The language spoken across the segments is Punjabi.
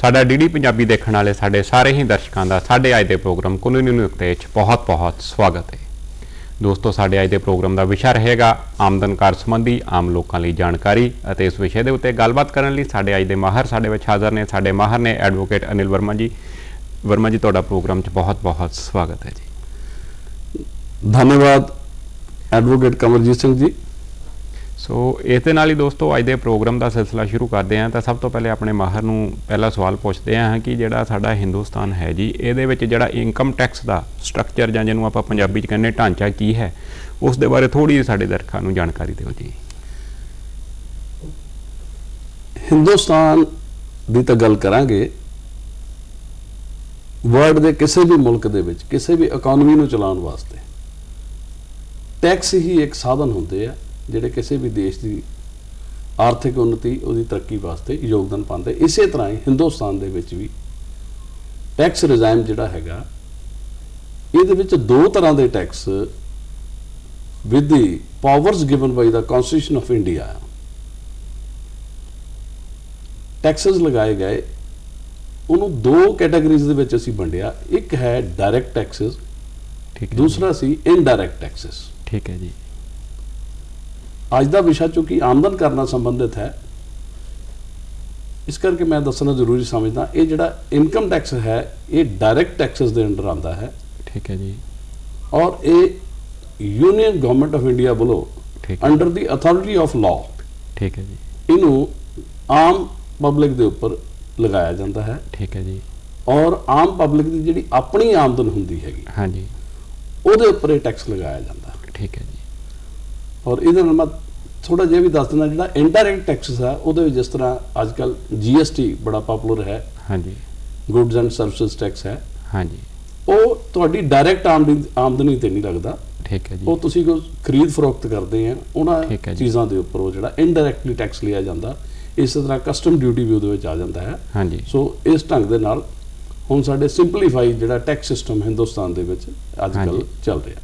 ਸਾਡਾ ਡੀਡੀ ਪੰਜਾਬੀ ਦੇਖਣ ਵਾਲੇ ਸਾਡੇ ਸਾਰੇ ਹੀ ਦਰਸ਼ਕਾਂ ਦਾ ਸਾਡੇ ਅੱਜ ਦੇ ਪ੍ਰੋਗਰਾਮ ਕਾਨੂੰਨੀ ਨੁਕਤੇ ਵਿੱਚ ਬਹੁਤ-ਬਹੁਤ ਸਵਾਗਤ ਹੈ। ਦੋਸਤੋ, ਸਾਡੇ ਅੱਜ ਦੇ ਪ੍ਰੋਗਰਾਮ ਦਾ ਵਿਸ਼ਾ ਰਹੇਗਾ ਆਮਦਨ ਕਰ ਸੰਬੰਧੀ ਆਮ ਲੋਕਾਂ ਲਈ ਜਾਣਕਾਰੀ ਅਤੇ ਇਸ ਵਿਸ਼ੇ ਦੇ ਉੱਤੇ ਗੱਲਬਾਤ ਕਰਨ ਲਈ ਸਾਡੇ ਅੱਜ ਦੇ ਮਾਹਰ ਸਾਡੇ ਵਿੱਚ ਹਾਜ਼ਰ ਨੇ, ਸਾਡੇ ਮਾਹਰ ਨੇ ਐਡਵੋਕੇਟ ਅਨਿਲ ਵਰਮਾ ਜੀ। ਵਰਮਾ ਜੀ, ਤੁਹਾਡਾ ਪ੍ਰੋਗਰਾਮ 'ਚ ਬਹੁਤ-ਬਹੁਤ ਸਵਾਗਤ ਹੈ ਜੀ। ਧੰਨਵਾਦ ਐਡਵੋਕੇਟ ਕਮਰਜੀਤ ਸਿੰਘ ਜੀ। ਸੋ ਇਸ ਦੇ ਨਾਲ ਹੀ ਦੋਸਤੋ, ਅੱਜ ਦੇ ਪ੍ਰੋਗਰਾਮ ਦਾ ਸਿਲਸਿਲਾ ਸ਼ੁਰੂ ਕਰਦੇ ਹਾਂ। ਤਾਂ ਸਭ ਤੋਂ ਪਹਿਲੇ ਆਪਣੇ ਮਾਹਰ ਨੂੰ ਪਹਿਲਾ ਸਵਾਲ ਪੁੱਛਦੇ ਹਾਂ ਕਿ ਜਿਹੜਾ ਸਾਡਾ ਹਿੰਦੁਸਤਾਨ ਹੈ ਜੀ, ਇਹਦੇ ਵਿੱਚ ਜਿਹੜਾ ਇਨਕਮ ਟੈਕਸ ਦਾ ਸਟਰਕਚਰ ਜਾਂ ਜਿਹਨੂੰ ਆਪਾਂ ਪੰਜਾਬੀ ਚ ਕਹਿੰਦੇ ਢਾਂਚਾ ਕੀ ਹੈ, ਉਸ ਦੇ ਬਾਰੇ ਥੋੜੀ ਜਿਹੀ ਸਾਡੇ ਦਰਸ਼ਕਾਂ ਨੂੰ ਜਾਣਕਾਰੀ ਦਿਓ ਜੀ। ਹਿੰਦੁਸਤਾਨ ਦੀ ਤਾਂ ਗੱਲ ਕਰਾਂਗੇ ਵਰਲਡ ਦੇ ਕਿਸੇ ਵੀ ਮੁਲਕ ਦੇ ਵਿੱਚ, ਕਿਸੇ ਵੀ ਇਕਨੋਮੀ ਨੂੰ ਚਲਾਉਣ ਵਾਸਤੇ ਟੈਕਸ ਹੀ ਇੱਕ ਸਾਧਨ ਹੁੰਦੇ ਆ। ਜਿਹੜੇ ਕਿਸੇ ਵੀ ਦੇਸ਼ ਦੀ ਆਰਥਿਕ ਉન્નਤੀ ਉਹਦੀ ਤਰੱਕੀ ਵਾਸਤੇ ਯੋਗਦਾਨ ਪਾਉਂਦੇ। ਇਸੇ ਤਰ੍ਹਾਂ ਹੀ ਹਿੰਦੁਸਤਾਨ ਦੇ ਵਿੱਚ ਵੀ ਟੈਕਸ ਰਿਜ਼ਾਈਮ ਜਿਹੜਾ ਹੈਗਾ ਇਹਦੇ ਵਿੱਚ ਦੋ ਤਰ੍ਹਾਂ ਦੇ tax with the powers given by the constitution of India taxes ਲਗਾਏ ਗਏ ਉਹਨੂੰ ਦੋ ਕੈਟਾਗਰੀਜ਼ ਦੇ ਵਿੱਚ ਅਸੀਂ ਵੰਡਿਆ। ਇੱਕ ਹੈ ਡਾਇਰੈਕਟ ਟੈਕਸਸ ਠੀਕ ਹੈ ਦੂਸਰਾ ਸੀ ਇਨਡਾਇਰੈਕਟ ਟੈਕਸਸ ਠੀਕ ਹੈ ਜੀ। ਅੱਜ ਦਾ ਵਿਸ਼ਾ ਚੂੰਕਿ ਆਮਦਨ ਕਰਨਾ ਸੰਬੰਧਿਤ ਹੈ ਇਸ ਕਰਕੇ ਮੈਂ ਦੱਸਣਾ ਜ਼ਰੂਰੀ ਸਮਝਦਾ ਇਹ ਜਿਹੜਾ ਇਨਕਮ ਟੈਕਸ ਹੈ ਇਹ ਡਾਇਰੈਕਟ ਟੈਕਸਸ ਦੇ ਅੰਡਰ ਆਉਂਦਾ ਹੈ। ਠੀਕ ਹੈ ਜੀ। ਔਰ ਇਹ ਯੂਨੀਅਨ ਗਵਰਨਮੈਂਟ ਆਫ ਇੰਡੀਆ ਵੱਲੋਂ ਠੀਕ ਹੈ। Under the authority of law ਠੀਕ ਹੈ ਜੀ। ਇਹਨੂੰ ਆਮ ਪਬਲਿਕ ਦੇ ਉੱਪਰ ਲਗਾਇਆ ਜਾਂਦਾ ਹੈ। ਠੀਕ ਹੈ ਜੀ। ਔਰ ਆਮ ਪਬਲਿਕ ਦੀ ਜਿਹੜੀ ਆਪਣੀ ਆਮਦਨ ਹੁੰਦੀ ਹੈਗੀ ਹਾਂਜੀ। ਉਹਦੇ ਉੱਪਰ ਇਹ ਟੈਕਸ ਲਗਾਇਆ ਜਾਂਦਾ। ਠੀਕ ਹੈ ਜੀ। ਔਰ ਇਹਦੇ ਨਾਲ ਮੈਂ ਥੋੜਾ ਜਿਹਾ ਵੀ ਦੱਸ ਦਿੰਦਾ ਜਿਹੜਾ ਇਨਡਾਇਰੈਕਟ ਟੈਕਸਸ ਹੈ ਉਹਦੇ ਵਿੱਚ ਜਿਸ ਤਰ੍ਹਾਂ ਅੱਜ ਕੱਲ ਜੀਐਸਟੀ ਬੜਾ ਪਪੂਲਰ ਹੈ। ਹਾਂਜੀ। ਗੁੱਡਸ ਐਂਡ ਸਰਵਿਸਿਜ਼ ਟੈਕਸ ਹੈ। ਹਾਂਜੀ। ਉਹ ਤੁਹਾਡੀ ਡਾਇਰੈਕਟ ਆਮਦਨੀ ਆਮਦਨੀ ਤੇ ਨਹੀਂ ਲੱਗਦਾ। ਠੀਕ ਹੈ ਜੀ। ਉਹ ਤੁਸੀਂ ਕੋਈ ਖਰੀਦ ਫਰੋਖਤ ਕਰਦੇ ਆ ਉਹਨਾਂ। ਚੀਜ਼ਾਂ ਦੇ ਉੱਪਰ ਉਹ ਜਿਹੜਾ ਇਨਡਾਇਰੈਕਟਲੀ ਟੈਕਸ ਲਿਆ ਜਾਂਦਾ ਇਸੇ ਤਰ੍ਹਾਂ ਕਸਟਮ ਡਿਊਟੀ ਵੀ ਉਹਦੇ ਵਿੱਚ ਆ ਜਾਂਦਾ ਹੈ। ਹਾਂਜੀ। ਸੋ ਇਸ ਢੰਗ ਦੇ ਨਾਲ ਹੁਣ ਸਾਡੇ ਸਿੰਪਲੀਫਾਈ ਜਿਹੜਾ ਟੈਕਸ ਸਿਸਟਮ ਹਿੰਦੁਸਤਾਨ ਦੇ ਵਿੱਚ ਅੱਜ ਕੱਲ। ਚੱਲ ਰਿਹਾ।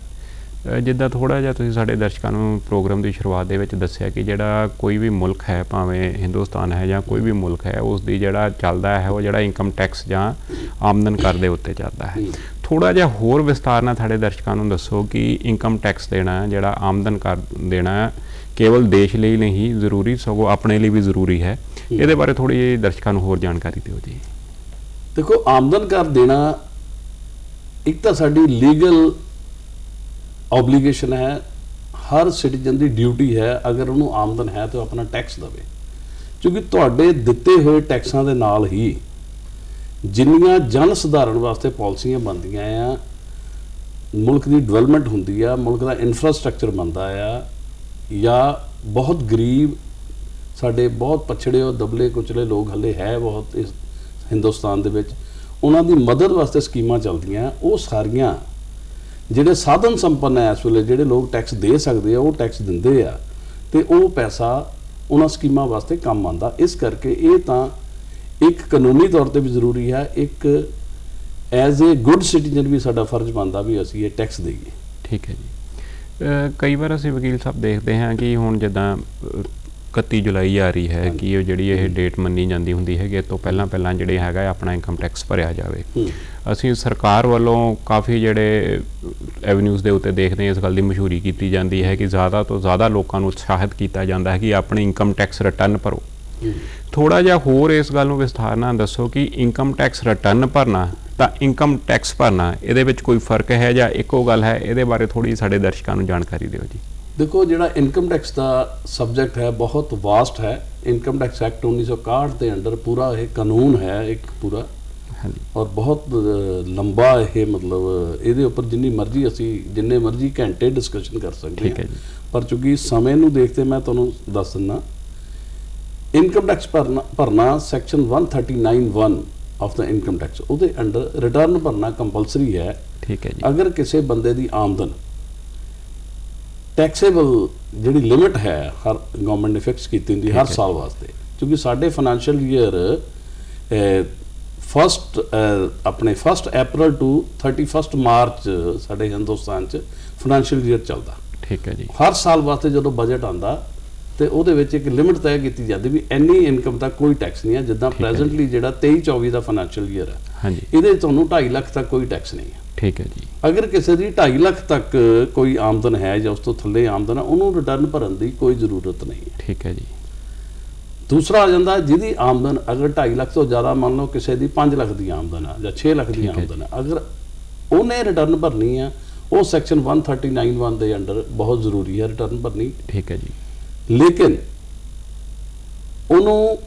ਜਿੱਦਾਂ ਥੋੜਾ ਜਿਹਾ ਤੁਸੀਂ ਸਾਡੇ ਦਰਸ਼ਕਾਂ ਨੂੰ ਪ੍ਰੋਗਰਾਮ ਦੀ ਸ਼ੁਰੂਆਤ ਦੇ ਵਿੱਚ ਦੱਸਿਆ ਕਿ ਜਿਹੜਾ ਕੋਈ ਵੀ ਮੁਲਕ ਹੈ, ਭਾਵੇਂ ਹਿੰਦੁਸਤਾਨ ਹੈ ਜਾਂ ਕੋਈ ਵੀ ਮੁਲਕ ਹੈ, ਉਸ ਦੀ ਜਿਹੜਾ ਚੱਲਦਾ ਹੈ, ਉਹ ਜਿਹੜਾ ਇਨਕਮ ਟੈਕਸ ਜਾਂ ਆਮਦਨ ਕਰ ਦੇ ਉੱਤੇ ਚੱਲਦਾ ਹੈ ਹੂੰ। ਥੋੜਾ ਜਿਹਾ ਹੋਰ ਵਿਸਤਾਰ ਨਾਲ ਸਾਡੇ ਦਰਸ਼ਕਾਂ ਨੂੰ ਦੱਸੋ ਕਿ ਇਨਕਮ ਟੈਕਸ ਦੇਣਾ, ਜਿਹੜਾ ਆਮਦਨ ਕਰ ਦੇਣਾ, ਕੇਵਲ ਦੇਸ਼ ਲਈ ਨਹੀਂ, ਜ਼ਰੂਰੀ ਸਗੋਂ ਆਪਣੇ ਲਈ ਵੀ ਜ਼ਰੂਰੀ ਹੈ ਇਹਦੇ ਬਾਰੇ ਥੋੜੀ ਜਿਹੀ ਦਰਸ਼ਕਾਂ ਨੂੰ ਹੋਰ ਜਾਣਕਾਰੀ ਦਿਓ ਜੀ ਦੇਖੋ, ਆਮਦਨ ਕਰ ਦੇਣਾ ਇੱਕ ਤਾਂ ਸਾਡੀ ਲੀਗਲ ਆਬਲੀਗੇਸ਼ਨ ਹੈ, ਹਰ ਸਿਟੀਜ਼ਨ ਦੀ ਡਿਊਟੀ ਹੈ, ਅਗਰ ਉਹਨੂੰ ਆਮਦਨ ਹੈ ਤਾਂ ਉਹ ਆਪਣਾ ਟੈਕਸ ਦੇਵੇ। ਕਿਉਂਕਿ ਤੁਹਾਡੇ ਦਿੱਤੇ ਹੋਏ ਟੈਕਸਾਂ ਦੇ ਨਾਲ ਹੀ ਜਿੰਨੀਆਂ ਜਨ ਸੁਧਾਰਨ ਵਾਸਤੇ ਪਾਲਿਸੀਆਂ ਬਣਦੀਆਂ ਆ, ਮੁਲਕ ਦੀ ਡਿਵੈਲਪਮੈਂਟ ਹੁੰਦੀ ਆ, ਮੁਲਕ ਦਾ ਇਨਫਰਾਸਟ੍ਰਕਚਰ ਬਣਦਾ ਆ, ਜਾਂ ਬਹੁਤ ਗਰੀਬ, ਸਾਡੇ ਬਹੁਤ ਪਛੜੇ ਔਰ ਦਬਲੇ ਕੁਚਲੇ ਲੋਕ ਹਲੇ ਹੈ ਬਹੁਤ ਇਸ ਹਿੰਦੁਸਤਾਨ ਦੇ ਵਿੱਚ, ਉਹਨਾਂ ਦੀ ਮਦਦ ਵਾਸਤੇ ਸਕੀਮਾਂ ਚੱਲਦੀਆਂ, ਉਹ ਸਾਰੀਆਂ ਜਿਹੜੇ ਸਾਧਨ ਸੰਪੰਨ ਹੈ ਇਸ ਵੇਲੇ, ਜਿਹੜੇ ਲੋਕ ਟੈਕਸ ਦੇ ਸਕਦੇ ਆ, ਉਹ ਟੈਕਸ ਦਿੰਦੇ ਆ, ਤੇ ਉਹ ਪੈਸਾ ਉਹਨਾਂ ਸਕੀਮਾਂ ਵਾਸਤੇ ਕੰਮ ਆਉਂਦਾ। ਇਸ ਕਰਕੇ ਇਹ ਤਾਂ ਇੱਕ ਕਾਨੂੰਨੀ ਤੌਰ ਤੇ ਵੀ ਜ਼ਰੂਰੀ ਹੈ, ਇੱਕ ਐਜ਼ ਅ ਗੁੱਡ ਸਿਟੀਜ਼ਨ ਵੀ ਸਾਡਾ ਫਰਜ਼ ਬਣਦਾ ਵੀ ਅਸੀਂ ਇਹ ਟੈਕਸ ਦੇਈਏ। ਠੀਕ ਹੈ ਜੀ। ਕਈ ਵਾਰ ਅਸੀਂ ਵਕੀਲ ਸਾਹਿਬ ਦੇਖਦੇ ਹਾਂ ਕਿ ਹੁਣ ਜਿੱਦਾਂ 31 ਜੁਲਾਈ ਆ ਰਹੀ ਹੈ। ਕਿ ਉਹ ਜਿਹੜੀ ਇਹ ਡੇਟ ਮੰਨੀ ਜਾਂਦੀ ਹੁੰਦੀ ਹੈਗੀ ਇਹ ਤੋਂ ਪਹਿਲਾਂ ਪਹਿਲਾਂ ਜਿਹੜੇ ਹੈਗਾ ਹੈ ਆਪਣਾ ਇਨਕਮ ਟੈਕਸ ਭਰਿਆ ਜਾਵੇ। ਹੂੰ। ਅਸੀਂ ਸਰਕਾਰ ਵੱਲੋਂ ਕਾਫੀ ਜਿਹੜੇ ਐਵਨਿਊਜ਼ ਦੇ ਉੱਤੇ ਦੇਖਦੇ ਹਾਂ ਇਸ ਗੱਲ ਦੀ ਮਸ਼ਹੂਰੀ ਕੀਤੀ ਜਾਂਦੀ ਹੈ ਕਿ ਜ਼ਿਆਦਾ ਤੋਂ ਜ਼ਿਆਦਾ ਲੋਕਾਂ ਨੂੰ ਉਤਸ਼ਾਹਿਤ ਕੀਤਾ ਜਾਂਦਾ ਹੈ ਕਿ ਆਪਣੀ ਇਨਕਮ ਟੈਕਸ ਰਿਟਰਨ ਭਰੋ। ਹੂੰ। ਥੋੜਾ ਜਿਹਾ ਹੋਰ ਇਸ ਗੱਲ ਨੂੰ ਵਿਸਥਾਰ ਨਾਲ ਦੱਸੋ ਕਿ ਇਨਕਮ ਟੈਕਸ ਰਿਟਰਨ ਭਰਨਾ ਤਾਂ ਇਨਕਮ ਟੈਕਸ ਭਰਨਾ ਇਹਦੇ ਵਿੱਚ ਕੋਈ ਫ਼ਰਕ ਹੈ ਜਾਂ ਇੱਕੋ ਗੱਲ ਹੈ? ਇਹਦੇ ਬਾਰੇ ਥੋੜੀ ਸਾਡੇ ਦਰਸ਼ਕਾਂ ਨੂੰ ਜਾਣਕਾਰੀ ਦਿਓ ਜੀ। ਦੇਖੋ ਜਿਹੜਾ ਇਨਕਮ ਟੈਕਸ ਦਾ ਸਬਜੈਕਟ ਹੈ ਬਹੁਤ ਵਾਸਟ ਹੈ। ਇਨਕਮ ਟੈਕਸ ਐਕਟ 1961 ਦੇ ਅੰਡਰ ਪੂਰਾ ਇਹ ਕਾਨੂੰਨ ਹੈ ਇੱਕ ਪੂਰਾ। ਹਾਂਜੀ। ਔਰ ਬਹੁਤ ਲੰਬਾ ਇਹ ਮਤਲਬ ਇਹਦੇ ਉੱਪਰ ਜਿੰਨੀ ਮਰਜ਼ੀ ਅਸੀਂ ਜਿੰਨੇ ਮਰਜ਼ੀ ਘੰਟੇ ਡਿਸਕਸ਼ਨ ਕਰ ਸਕਦੇ ਠੀਕ ਹੈ ਪਰ ਚूंकि ਸਮੇਂ ਨੂੰ ਦੇਖਦੇ ਮੈਂ ਤੁਹਾਨੂੰ ਦੱਸ ਦਿੰਦਾ ਇਨਕਮ ਟੈਕਸ ਭਰਨਾ ਭਰਨਾ section 139(1) of the income tax ਉਹਦੇ ਅੰਡਰ ਰਿਟਰਨ ਭਰਨਾ ਕੰਪਲਸਰੀ ਹੈ। ਠੀਕ ਹੈ ਜੀ। ਅਗਰ ਕਿਸੇ ਬੰਦੇ ਦੀ ਆਮਦਨ ਟੈਕਸੇਬਲ ਜਿਹੜੀ ਲਿਮਿਟ ਹੈ ਹਰ ਗਵਰਨਮੈਂਟ ਨੇ ਫਿਕਸ ਕੀਤੀ ਹੁੰਦੀ ਹਰ। ਸਾਲ ਵਾਸਤੇ। ਕਿਉਂਕਿ ਸਾਡੇ ਫਾਈਨੈਂਸ਼ੀਅਲ ਈਅਰ ਫਸਟ ਆਪਣੇ 1 ਅਪ੍ਰੈਲ ਟੂ 31 ਮਾਰਚ ਸਾਡੇ ਹਿੰਦੁਸਤਾਨ ਚ ਫਾਈਨੈਂਸ਼ੀਅਲ ਈਅਰ ਚੱਲਦਾ। ਠੀਕ ਹੈ ਜੀ। ਹਰ ਸਾਲ ਵਾਸਤੇ ਜਦੋਂ ਬਜਟ ਆਂਦਾ ਤੇ ਉਹਦੇ ਵਿੱਚ ਇੱਕ ਲਿਮਿਟ ਤੈਅ ਕੀਤੀ ਜਾਂਦੀ ਵੀ ਇੰਨੀ ਇਨਕਮ ਤੱਕ ਕੋਈ ਟੈਕਸ ਨਹੀਂ ਹੈ ਜਿੱਦਾਂ। ਪ੍ਰੈਜ਼ੈਂਟਲੀ ਜਿਹੜਾ 23 24 ਦਾ ਫਾਈਨੈਂਸ਼ੀਅਲ ਈਅਰ ਹੈ। ਹਾਂਜੀ। ਇਹਦੇ ਤੁਹਾਨੂੰ 2.5 ਲੱਖ ਤੱਕ ਕੋਈ ਟੈਕਸ ਨਹੀਂ ਹੈ। ਠੀਕ ਹੈ ਜੀ। ਅਗਰ ਕਿਸੇ ਦੀ 2.5 ਲੱਖ ਤੱਕ ਕੋਈ ਆਮਦਨ ਹੈ ਜਾਂ ਉਸ ਤੋਂ ਥੱਲੇ ਆਮਦਨ ਹੈ ਉਹਨੂੰ ਰਿਟਰਨ ਭਰਨ ਦੀ ਕੋਈ ਜ਼ਰੂਰਤ ਨਹੀਂ ਹੈ। ਠੀਕ ਹੈ ਜੀ। ਦੂਸਰਾ ਆ ਜਾਂਦਾ ਜਿਹਦੀ ਆਮਦਨ ਅਗਰ 2.5 ਲੱਖ ਤੋਂ ਜ਼ਿਆਦਾ ਮੰਨ ਲਓ ਕਿਸੇ ਦੀ 5 ਲੱਖ ਦੀ ਆਮਦਨ ਆ ਜਾਂ 6 ਲੱਖ ਦੀ ਆਮਦਨ ਆ ਅਗਰ ਉਹਨੇ ਰਿਟਰਨ ਭਰਨੀ ਆ ਉਹ ਸੈਕਸ਼ਨ 1391 ਦੇ ਅੰਡਰ ਬਹੁਤ ਜ਼ਰੂਰੀ ਹੈ ਰਿਟਰਨ ਭਰਨੀ। ਠੀਕ ਹੈ ਜੀ। ਲੇਕਿਨ ਉਹਨੂੰ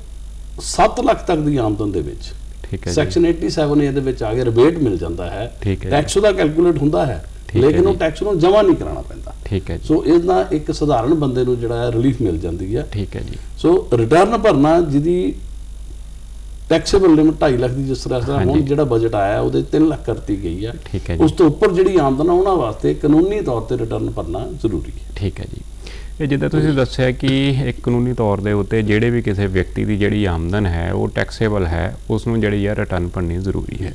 7 ਲੱਖ ਤੱਕ ਦੀ ਆਮਦਨ ਦੇ ਵਿੱਚ ਠੀਕ ਹੈ ਸੈਕਸ਼ਨ 87 ਏ ਦੇ ਵਿੱਚ ਆ ਕੇ ਰਿਬੇਟ ਮਿਲ ਜਾਂਦਾ ਹੈ। ਟੈਕਸ ਉਹਦਾ ਕੈਲਕੂਲੇਟ ਹੁੰਦਾ ਹੈ। ਲੇਕਿਨ ਉਹ। ਟੈਕਸ ਨੂੰ ਜਮ੍ਹਾਂ ਨਹੀਂ ਕਰਾਉਣਾ ਪੈਂਦਾ। ਠੀਕ ਹੈ ਜੀ। ਸੋ ਇਸ ਨਾਲ ਇੱਕ ਸਧਾਰਨ ਬੰਦੇ ਨੂੰ ਜਿਹੜਾ ਹੈ ਰਿਲੀਫ ਮਿਲ ਜਾਂਦੀ ਹੈ। ਠੀਕ ਹੈ ਜੀ। ਸੋ ਰਿਟਰਨ ਭਰਨਾ ਜਿਹਦੀ ਟੈਕਸੇਬਲ ਲਿਮਟ 2.5 ਲੱਖ ਦੀ ਜਿਸ ਤਰ੍ਹਾਂ ਹੁਣ। ਜਿਹੜਾ ਬਜਟ ਆਇਆ ਉਹਦੇ 3 ਲੱਖ ਕਰਤੀ ਗਈ ਹੈ। ਠੀਕ ਹੈ ਜੀ। ਉਸ ਤੋਂ ਉੱਪਰ ਜਿਹੜੀ ਆਮਦਨ ਆ ਉਹਨਾਂ ਵਾਸਤੇ ਕਾਨੂੰਨੀ ਤੌਰ ਤੇ ਰਿਟਰਨ ਭਰਨਾ ਜ਼ਰੂਰੀ ਹੈ। ਠੀਕ ਹੈ ਜੀ। ਇਹ ਜਿੱਦਾਂ ਤੁਸੀਂ ਦੱਸਿਆ ਕਿ ਇੱਕ ਕਾਨੂੰਨੀ ਤੌਰ ਦੇ ਉੱਤੇ ਜਿਹੜੇ ਵੀ ਕਿਸੇ ਵਿਅਕਤੀ ਦੀ ਜਿਹੜੀ ਆਮਦਨ ਹੈ, ਉਹ ਟੈਕਸੇਬਲ ਹੈ ਉਸ ਨੂੰ ਜਿਹੜੀ ਹੈ ਰਿਟਰਨ ਭਰਨੀ ਜ਼ਰੂਰੀ ਹੈ।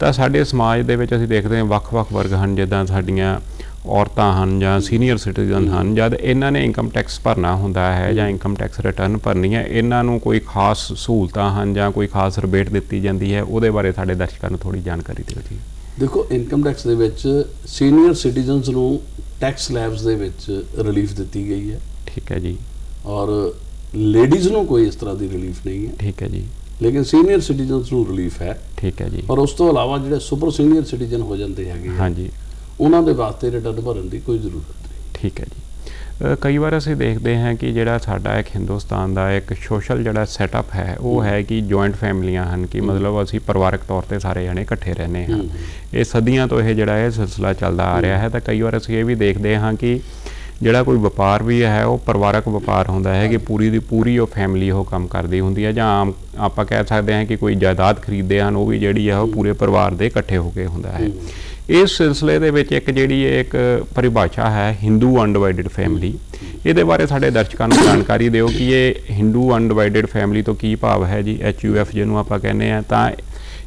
ਤਾਂ ਸਾਡੇ ਸਮਾਜ ਦੇ ਵਿੱਚ ਅਸੀਂ ਦੇਖਦੇ ਹਾਂ ਵੱਖ-ਵੱਖ ਵਰਗ ਹਨ, ਜਿੱਦਾਂ ਸਾਡੀਆਂ ਔਰਤਾਂ ਹਨ ਜਾਂ ਸੀਨੀਅਰ ਸਿਟੀਜ਼ਨ ਹਨ, ਜਦ ਇਹਨਾਂ ਨੇ ਇਨਕਮ ਟੈਕਸ ਭਰਨਾ ਹੁੰਦਾ ਹੈ ਜਾਂ ਇਨਕਮ ਟੈਕਸ ਰਿਟਰਨ ਭਰਨੀ ਹੈ, ਇਹਨਾਂ ਨੂੰ ਕੋਈ ਖਾਸ ਸਹੂਲਤਾਂ ਹਨ ਜਾਂ ਕੋਈ ਖਾਸ ਰਿਬੇਟ ਦਿੱਤੀ ਜਾਂਦੀ ਹੈ, ਉਹਦੇ ਬਾਰੇ ਸਾਡੇ ਦਰਸ਼ਕਾਂ ਨੂੰ ਥੋੜੀ ਜਾਣਕਾਰੀ ਦਿਓ ਜੀ। ਦੇਖੋ ਇਨਕਮ ਟੈਕਸ ਦੇ ਵਿੱਚ ਸੀਨੀਅਰ ਸਿਟੀਜ਼ਨਸ ਨੂੰ ਟੈਕਸ ਸਲੈਬਸ ਦੇ ਵਿੱਚ ਰਿਲੀਫ ਦਿੱਤੀ ਗਈ ਹੈ। ਠੀਕ ਹੈ ਜੀ। ਔਰ ਲੇਡੀਜ਼ ਨੂੰ ਕੋਈ ਇਸ ਤਰ੍ਹਾਂ ਦੀ ਰਿਲੀਫ ਨਹੀਂ ਹੈ। ਠੀਕ ਹੈ ਜੀ। ਲੇਕਿਨ ਸੀਨੀਅਰ ਸਿਟੀਜ਼ਨਸ ਨੂੰ ਰਿਲੀਫ ਹੈ। ਠੀਕ ਹੈ ਜੀ। ਔਰ ਉਸ ਤੋਂ ਇਲਾਵਾ ਜਿਹੜੇ ਸੁਪਰ ਸੀਨੀਅਰ ਸਿਟੀਜ਼ਨ ਹੋ ਜਾਂਦੇ ਹੈਗੇ ਹਾਂਜੀ। ਉਹਨਾਂ ਦੇ ਵਾਸਤੇ ਰਿਟਰਨ ਭਰਨ ਦੀ ਕੋਈ ਜ਼ਰੂਰਤ ਨਹੀਂ। ਠੀਕ ਹੈ ਜੀ। ਕਈ ਵਾਰ ਅਸੀਂ ਦੇਖਦੇ ਹਾਂ ਕਿ ਜਿਹੜਾ ਸਾਡਾ ਇੱਕ ਹਿੰਦੁਸਤਾਨ ਦਾ ਇੱਕ ਸੋਸ਼ਲ ਜਿਹੜਾ ਸੈਟਅਪ ਹੈ ਉਹ ਹੈ। ਕਿ ਜੁਆਇੰਟ ਫੈਮਲੀਆਂ ਹਨ ਕਿ ਮਤਲਬ ਅਸੀਂ ਪਰਿਵਾਰਕ ਤੌਰ ਤੇ ਸਾਰੇ ਜਣੇ ਇਕੱਠੇ ਰਹਿੰਦੇ ਹਾਂ। ਇਹ ਸਦੀਆਂ ਤੋਂ ਇਹ ਜਿਹੜਾ ਇਹ ਸਿਲਸਿਲਾ ਚੱਲਦਾ ਆ ਰਿਹਾ ਹੈ। ਤਾਂ ਕਈ ਵਾਰ ਅਸੀਂ ਇਹ ਵੀ ਦੇਖਦੇ ਹਾਂ ਕਿ ਜਿਹੜਾ ਕੋਈ ਵਪਾਰ ਵੀ ਹੈ ਉਹ ਪਰਿਵਾਰਕ ਵਪਾਰ ਹੁੰਦਾ ਹੈ ਕਿ ਪੂਰੀ ਦੀ ਪੂਰੀ ਉਹ ਫੈਮਿਲੀ ਉਹ ਕੰਮ ਕਰਦੀ ਹੁੰਦੀ ਹੈ ਜਾਂ ਆਮ ਆਪਾਂ ਕਹਿ ਸਕਦੇ ਹਾਂ ਕਿ ਕੋਈ ਜਾਇਦਾਦ ਖਰੀਦਦੇ ਹਨ ਉਹ ਵੀ ਜਿਹੜੀ ਹੈ ਉਹ ਪੂਰੇ ਪਰਿਵਾਰ ਦੇ ਇਕੱਠੇ ਹੋ ਕੇ ਹੁੰਦਾ ਹੈ। ਇਸ ਸਿਲਸਿਲੇ ਦੇ ਵਿੱਚ ਇੱਕ ਜਿਹੜੀ ਇੱਕ ਪਰਿਭਾਸ਼ਾ ਹੈ ਹਿੰਦੂ ਅਨਡਿਵਾਈਡਡ ਫੈਮਿਲੀ ਇਹਦੇ ਬਾਰੇ ਸਾਡੇ ਦਰਸ਼ਕਾਂ ਨੂੰ ਜਾਣਕਾਰੀ ਦਿਓ ਕਿ ਇਹ ਹਿੰਦੂ ਅਨਡਿਵਾਈਡਡ ਫੈਮਿਲੀ ਤੋਂ ਕੀ ਭਾਵ ਹੈ ਜੀ ਐਚ ਜਿਹਨੂੰ ਆਪਾਂ ਕਹਿੰਦੇ ਆ ਤਾਂ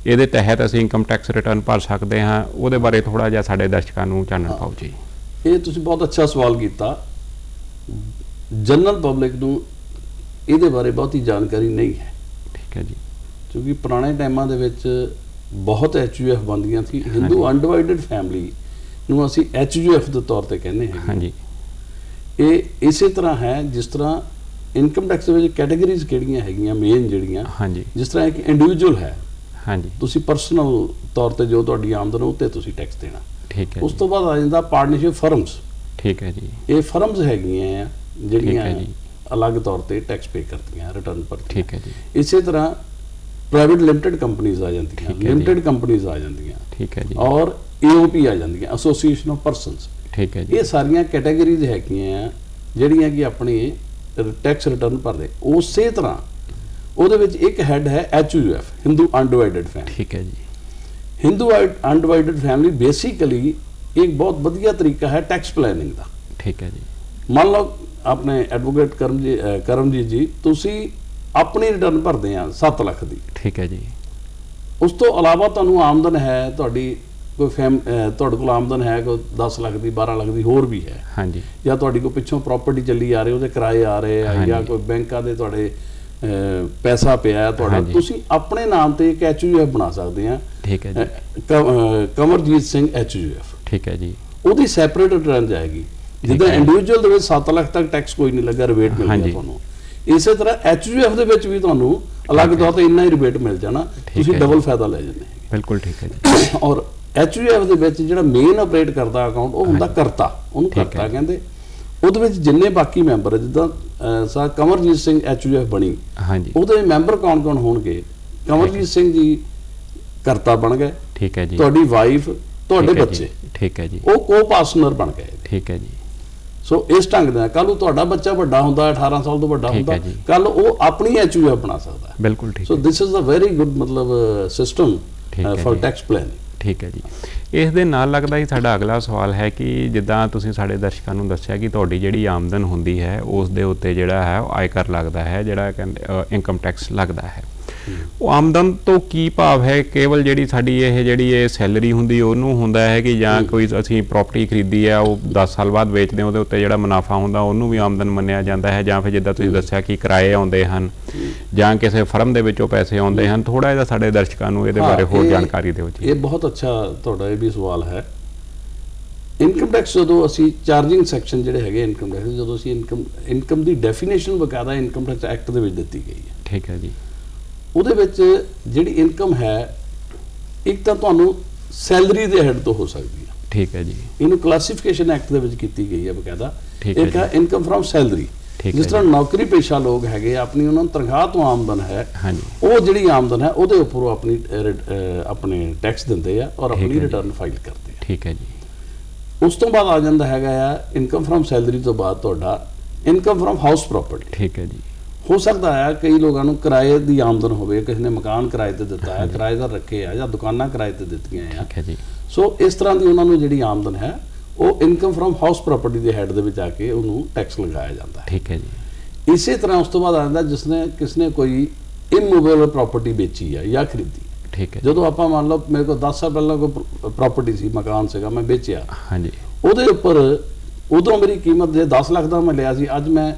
ਇਹਦੇ ਤਹਿਤ ਅਸੀਂ ਇਨਕਮ ਟੈਕਸ ਰਿਟਰਨ ਭਰ ਸਕਦੇ ਹਾਂ। ਉਹਦੇ ਬਾਰੇ ਥੋੜਾ ਜਿਹਾ ਸਾਡੇ ਦਰਸ਼ਕਾਂ ਨੂੰ ਚਾਨਣ ਪਾਓ ਜੀ। ਇਹ ਤੁਸੀਂ ਬਹੁਤ ਅੱਛਾ ਸਵਾਲ ਕੀਤਾ। ਜਨਰਲ ਪਬਲਿਕ ਨੂੰ ਇਹਦੇ ਬਾਰੇ ਬਹੁਤੀ ਜਾਣਕਾਰੀ ਨਹੀਂ ਹੈ। ਠੀਕ ਹੈ ਜੀ। ਕਿਉਂਕਿ ਪੁਰਾਣੇ ਟਾਈਮਾਂ ਦੇ ਵਿੱਚ ਬਹੁਤ ਐਚਯੂਐਫ ਬੰਦੀਆਂ ਸੀ। ਹਿੰਦੂ ਅਨਡਿਵਾਈਡਡ ਫੈਮਿਲੀ ਨੂੰ ਅਸੀਂ ਐਚਯੂਐਫ ਦੇ ਤੌਰ ਤੇ ਕਹਿੰਦੇ ਹਾਂ ਹਾਂਜੀ। ਇਹ ਇਸੇ ਤਰ੍ਹਾਂ ਹੈ ਜਿਸ ਤਰ੍ਹਾਂ ਇਨਕਮ ਟੈਕਸ ਦੇ ਵਿੱਚ ਕੈਟਾਗਰੀਜ਼ ਕਿਹੜੀਆਂ ਹੈਗੀਆਂ ਮੇਨ ਜਿਹੜੀਆਂ। ਹਾਂਜੀ। ਜਿਸ ਤਰ੍ਹਾਂ ਇੱਕ ਇੰਡੀਵਿਜੂਅਲ ਹੈ। ਹਾਂਜੀ। ਤੁਸੀਂ ਪਰਸਨਲ ਤੌਰ ਤੇ ਜੋ ਤੁਹਾਡੀ ਆਮਦਨ ਉਹ ਤੇ ਤੁਸੀਂ ਟੈਕਸ ਦੇਣਾ। ਠੀਕ ਹੈ ਉਸ ਤੋਂ ਬਾਅਦ ਆ ਜਾਂਦਾ ਪਾਰਟਨਰਸ਼ਿਪ ਫਰਮਸ ਠੀਕ ਹੈ ਜੀ। ਇਹ ਫਰਮਸ ਹੈਗੀਆਂ ਜਿਹੜੀਆਂ। ਅਲੱਗ ਤੌਰ ਤੇ ਟੈਕਸ ਪੇ ਕਰਦੀਆਂ ਰਿਟਰਨ ਭਰਦੀਆਂ। ਠੀਕ ਹੈ ਜੀ। ਇਸੇ ਤਰ੍ਹਾਂ ਪ੍ਰਾਈਵੇਟ ਲਿਮਟਿਡ ਕੰਪਨੀਆਂ ਆ ਜਾਂਦੀਆਂ। ਲਿਮਟਿਡ ਕੰਪਨੀਆਂ ਆ ਜਾਂਦੀਆਂ। ਠੀਕ ਹੈ ਜੀ। ਔਰ ਏਓਪੀ ਆ ਜਾਂਦੀਆਂ ਐਸੋਸੀਏਸ਼ਨ ਆਫ ਪਰਸਨਸ ਠੀਕ ਹੈ ਜੀ। ਇਹ ਸਾਰੀਆਂ ਕੈਟਾਗਰੀਜ਼ ਹੈਗੀਆਂ ਆ ਜਿਹੜੀਆਂ ਕਿ ਆਪਣੀ ਟੈਕਸ ਰਿਟਰਨ ਭਰਦੇ ਉਸੇ ਤਰ੍ਹਾਂ ਉਹਦੇ ਵਿੱਚ ਇੱਕ ਹੈੱਡ ਹੈ ਐਚਯੂਐਫ ਹਿੰਦੂ ਅਨਡਿਵਾਈਡਡ ਫੈਮਿਲੀ ਠੀਕ ਹੈ ਜੀ। ਹਿੰਦੂ ਅਨਡਿਵਾਈਡਡ ਫੈਮਿਲੀ ਬੇਸਿਕਲੀ ਇੱਕ ਬਹੁਤ ਵਧੀਆ ਤਰੀਕਾ ਹੈ ਟੈਕਸ ਪਲੈਨਿੰਗ ਦਾ। ਠੀਕ ਹੈ ਜੀ। ਮੰਨ ਲਓ ਆਪਣੇ ਐਡਵੋਕੇਟ ਕਰਮਜੀਤ ਕਰਮਜੀਤ ਜੀ ਤੁਸੀਂ ਆਪਣੀ ਰਿਟਰਨ ਭਰਦੇ ਆ 7 ਲੱਖ ਦੀ। ਠੀਕ ਹੈ ਜੀ। ਉਸ ਤੋਂ ਇਲਾਵਾ ਤੁਹਾਨੂੰ ਆਮਦਨ ਹੈ ਤੁਹਾਡੀ ਕੋਈ ਫੈਮ ਤੁਹਾਡੇ ਕੋਲ ਆਮਦਨ ਹੈ ਕੋਈ 10 ਲੱਖ ਦੀ 12 ਲੱਖ ਦੀ ਹੋਰ ਵੀ ਹੈ। ਹਾਂਜੀ। ਜਾਂ ਤੁਹਾਡੀ ਕੋਈ ਪਿੱਛੋਂ ਪ੍ਰਾਪਰਟੀ ਚੱਲੀ ਆ ਰਹੀ ਉਹਦੇ ਕਿਰਾਏ ਆ ਰਹੇ ਆ ਜਾਂ। ਕੋਈ ਬੈਂਕਾਂ ਦੇ ਤੁਹਾਡੇ ਪੈਸਾ ਪਿਆ ਹੈ ਤੁਹਾਡਾ। ਤੁਸੀਂ ਆਪਣੇ ਨਾਮ ਤੇ ਇੱਕ ਐਚਯੂਐਫ ਬਣਾ ਸਕਦੇ ਆ ਠੀਕ ਹੈ ਜੀ। ਕਮਰਜੀਤ ਸਿੰਘ ਐਚਯੂਐਫ ਠੀਕ ਹੈ ਜੀ। ਉਹਦੀ ਸੈਪਰੇਟ ਰਿਟਰਨ ਜਾਏਗੀ। ਜਿੱਦਾਂ। ਇੰਡੀਵਿਜੂਅਲ ਦੇ ਵਿੱਚ 7 ਲੱਖ ਤੱਕ ਟੈਕਸ ਕੋਈ ਨਹੀਂ ਲੱਗਾ ਰਿਬੇਟ ਮਿਲ ਗਿਆ ਹਾਂਜੀ। ਤੁਹਾਨੂੰ। ਇਸੇ ਤਰ੍ਹਾਂ ਐਚਯੂਐਫ ਦੇ ਵਿੱਚ ਵੀ ਤੁਹਾਨੂੰ ਅਲੱਗ ਤੌਰ ਤੇ ਇੰਨਾ ਹੀ ਰਿਬੇਟ ਮਿਲ ਜਾਣਾ ਤੁਸੀਂ ਡਬਲ। ਫਾਇਦਾ ਲੈ ਜਾਂਦੇ ਬਿਲਕੁਲ ਠੀਕ ਹੈ ਜੀ। ਔਰ ਐਚਯੂਐਫ ਦੇ ਵਿੱਚ ਜਿਹੜਾ ਮੇਨ ਆਪਰੇਟ ਕਰਦਾ ਅਕਾਊਂਟ ਉਹ ਹੁੰਦਾ ਕਰਤਾ। ਉਹਨੂੰ। ਕਰਤਾ ਕਹਿੰਦੇ। ਉਹਦੇ ਵਿੱਚ ਜਿੰਨੇ ਬਾਕੀ ਮੈਂਬਰ ਜਿੱਦਾਂ ਸਾ ਕਮਰਜੀਤ ਸਿੰਘ ਐਚਯੂਐਫ ਬਣੀ। ਹਾਂਜੀ। ਉਹਦੇ ਮੈਂਬਰ ਕੌਣ ਕੌਣ ਹੋਣਗੇ? ਕਮਰਜੀਤ ਸਿੰਘ ਜੀ ਕਰਤਾ ਬਣ ਗਏ। ਠੀਕ ਹੈ ਜੀ। ਤੁਹਾਡੀ ਵਾਈਫ ਤੁਹਾਡੇ ਬੱਚੇ। ਠੀਕ ਹੈ ਜੀ। ਉਹ ਕੋ-ਪਾਰਟਨਰ ਬਣ ਗਏ। ਠੀਕ ਹੈ ਜੀ। ਸੋ ਇਸ ਢੰਗ ਦਾ ਕੱਲ ਨੂੰ ਤੁਹਾਡਾ ਬੱਚਾ ਵੱਡਾ ਹੁੰਦਾ ਹੈ 18 ਸਾਲ ਤੋਂ ਵੱਡਾ ਹੁੰਦਾ। ਕੱਲ ਉਹ ਆਪਣੀ ਐਚਯੂਐਫ ਬਣਾ ਸਕਦਾ ਬਿਲਕੁਲ ਠੀਕ so this is a very good ਮਤਲਬ ਸਿਸਟਮ ਫॉर। ਟੈਕਸ ਪਲਾਨਿੰਗ ਠੀਕ ਹੈ ਜੀ। ਇਸ ਦੇ ਨਾਲ ਲੱਗਦਾ ਹੀ ਸਾਡਾ ਅਗਲਾ ਸਵਾਲ ਹੈ ਕਿ ਜਿੱਦਾਂ ਤੁਸੀਂ ਸਾਡੇ ਦਰਸ਼ਕਾਂ ਨੂੰ ਦੱਸਿਆ ਕਿ ਤੁਹਾਡੀ ਜਿਹੜੀ ਆਮਦਨ ਹੁੰਦੀ ਹੈ ਉਸ ਦੇ ਉੱਤੇ ਜਿਹੜਾ ਹੈ ਉਹ ਆਇਕਰ ਲੱਗਦਾ ਹੈ ਜਿਹੜਾ ਕਹਿੰਦੇ ਇਨਕਮ ਟੈਕਸ ਲੱਗਦਾ ਹੈ। ਉਹ ਆਮਦਨ ਤੋਂ ਕੀ ਭਾਵ ਹੈ? ਕੇਵਲ ਜਿਹੜੀ ਸਾਡੀ ਇਹ ਜਿਹੜੀ ਇਹ ਸੈਲਰੀ ਹੁੰਦੀ ਉਹਨੂੰ ਹੁੰਦਾ ਹੈ ਕਿ ਜਾਂ ਕੋਈ ਅਸੀਂ ਪ੍ਰਾਪਰਟੀ ਖਰੀਦੀ ਹੈ ਉਹ 10 ਸਾਲ ਬਾਅਦ ਵੇਚਦੇ ਉਹਦੇ ਉੱਤੇ ਜਿਹੜਾ ਮੁਨਾਫਾ ਹੁੰਦਾ ਉਹਨੂੰ ਵੀ ਆਮਦਨ ਮੰਨਿਆ ਜਾਂਦਾ ਹੈ। ਜਾਂ ਫਿਰ ਜਿੱਦਾਂ ਤੁਸੀਂ ਦੱਸਿਆ ਕਿ ਕਿਰਾਏ ਆਉਂਦੇ ਹਨ ਜਾਂ ਕਿਸੇ ਫਰਮ ਦੇ ਵਿੱਚੋਂ ਪੈਸੇ ਆਉਂਦੇ ਹਨ ਥੋੜਾ ਜਿਹਾ ਸਾਡੇ ਦਰਸ਼ਕਾਂ ਨੂੰ ਇਹਦੇ ਬਾਰੇ ਹੋਰ ਜਾਣਕਾਰੀ ਦਿਓ ਜੀ। ਇਹ ਬਹੁਤ ਅੱਛਾ ਤੁਹਾਡਾ ਇਹ ਵੀ ਸਵਾਲ ਹੈ। ਇਨਕਮ ਟੈਕਸ ਜਦੋਂ ਅਸੀਂ ਚਾਰਜਿੰਗ ਸੈਕਸ਼ਨ ਜਿਹੜੇ ਹੈਗੇ ਇਨਕਮ ਟੈਕਸ ਜਦੋਂ ਅਸੀਂ ਇਨਕਮ ਇਨਕਮ ਦੀ ਡੈਫੀਨੇਸ਼ਨ ਬਕਾਇਦਾ ਇਨਕਮ ਟੈਕਸ ਐਕਟ ਦੇ ਵਿੱਚ ਦਿੱਤੀ ਗਈ ਹੈ। ਠੀਕ ਹੈ ਜੀ। ਉਹਦੇ ਵਿੱਚ ਜਿਹੜੀ ਇਨਕਮ ਹੈ ਇੱਕ ਤਾਂ ਤੁਹਾਨੂੰ ਸੈਲਰੀ ਦੇ ਹੈਡ ਤੋਂ ਹੋ ਸਕਦੀ ਹੈ। ਠੀਕ ਹੈ ਜੀ। ਇਹਨੂੰ ਕਲਾਸੀਫਿਕੇਸ਼ਨ ਐਕਟ ਦੇ ਵਿੱਚ ਕੀਤੀ ਗਈ ਹੈ ਬਕਾਇਦਾ। ਇੱਕ ਹੈ ਇਨਕਮ ਫਰਮ ਸੈਲਰੀ ਜਿਸ ਤਰ੍ਹਾਂ ਨੌਕਰੀ ਪੇਸ਼ਾ ਲੋਕ ਹੈਗੇ ਆਪਣੀ ਉਹਨਾਂ ਨੂੰ ਤਨਖਾਹ ਤੋਂ ਆਮਦਨ ਹੈ ਹਾਂਜੀ। ਉਹ ਜਿਹੜੀ ਆਮਦਨ ਹੈ ਉਹਦੇ ਉੱਪਰ ਉਹ ਆਪਣੀ ਆਪਣੇ ਟੈਕਸ ਦਿੰਦੇ ਆ ਔਰ ਆਪਣੀ। ਰਿਟਰਨ ਫਾਈਲ ਕਰਦੇ ਆ। ਠੀਕ ਹੈ ਜੀ। ਉਸ ਤੋਂ ਬਾਅਦ ਆ ਜਾਂਦਾ ਹੈਗਾ ਆ ਇਨਕਮ ਫਰਮ ਸੈਲਰੀ ਤੋਂ ਬਾਅਦ ਤੁਹਾਡਾ ਇਨਕਮ ਫਰਮ ਹਾਊਸ ਪ੍ਰਾਪਰਟੀ ਠੀਕ ਹੈ ਜੀ। ਹੋ ਸਕਦਾ ਹੈ ਕਈ ਲੋਕਾਂ ਨੂੰ ਕਿਰਾਏ ਦੀ ਆਮਦਨ ਹੋਵੇ ਕਿਸੇ ਨੇ ਮਕਾਨ ਕਿਰਾਏ ਤੇ ਦਿੱਤਾ ਹੈ ਕਿਰਾਏਦਾਰ ਰੱਖੇ ਆ ਜਾਂ ਦੁਕਾਨਾਂ ਕਿਰਾਏ ਤੇ ਦਿੱਤੀਆਂ ਆ। ਠੀਕ ਹੈ ਜੀ। ਸੋ ਇਸ ਤਰ੍ਹਾਂ ਦੀ ਉਹਨਾਂ ਨੂੰ ਜਿਹੜੀ ਆਮਦਨ ਹੈ ਉਹ ਇਨਕਮ ਫਰਮ ਹਾਊਸ ਪ੍ਰਾਪਰਟੀ ਦੇ ਹੈਡ ਦੇ ਵਿੱਚ ਆ ਕੇ ਉਹਨੂੰ ਟੈਕਸ ਲਗਾਇਆ ਜਾਂਦਾ ਹੈ। ਠੀਕ ਹੈ ਜੀ। ਇਸੇ ਤਰ੍ਹਾਂ ਉਸ ਤੋਂ ਬਾਅਦ ਆ ਜਾਂਦਾ ਜਿਸਨੇ ਕਿਸਨੇ ਕੋਈ ਇਮੂਵੇਬਲ ਪ੍ਰਾਪਰਟੀ ਵੇਚੀ ਆ ਜਾਂ ਖਰੀਦੀ। ਠੀਕ ਹੈ ਜਦੋਂ ਆਪਾਂ ਮੰਨ ਲਓ ਮੇਰੇ ਕੋਲ 10 ਸਾਲ ਪਹਿਲਾਂ ਕੋਈ ਪ੍ਰਾਪਰਟੀ ਸੀ ਮਕਾਨ ਸੀਗਾ ਮੈਂ ਵੇਚਿਆ। ਹਾਂਜੀ। ਉਹਦੇ ਉੱਪਰ ਉਦੋਂ ਮੇਰੀ ਕੀਮਤ ਜੇ 10 ਲੱਖ ਦਾ ਮੈਂ ਲਿਆ ਸੀ ਅੱਜ ਮੈਂ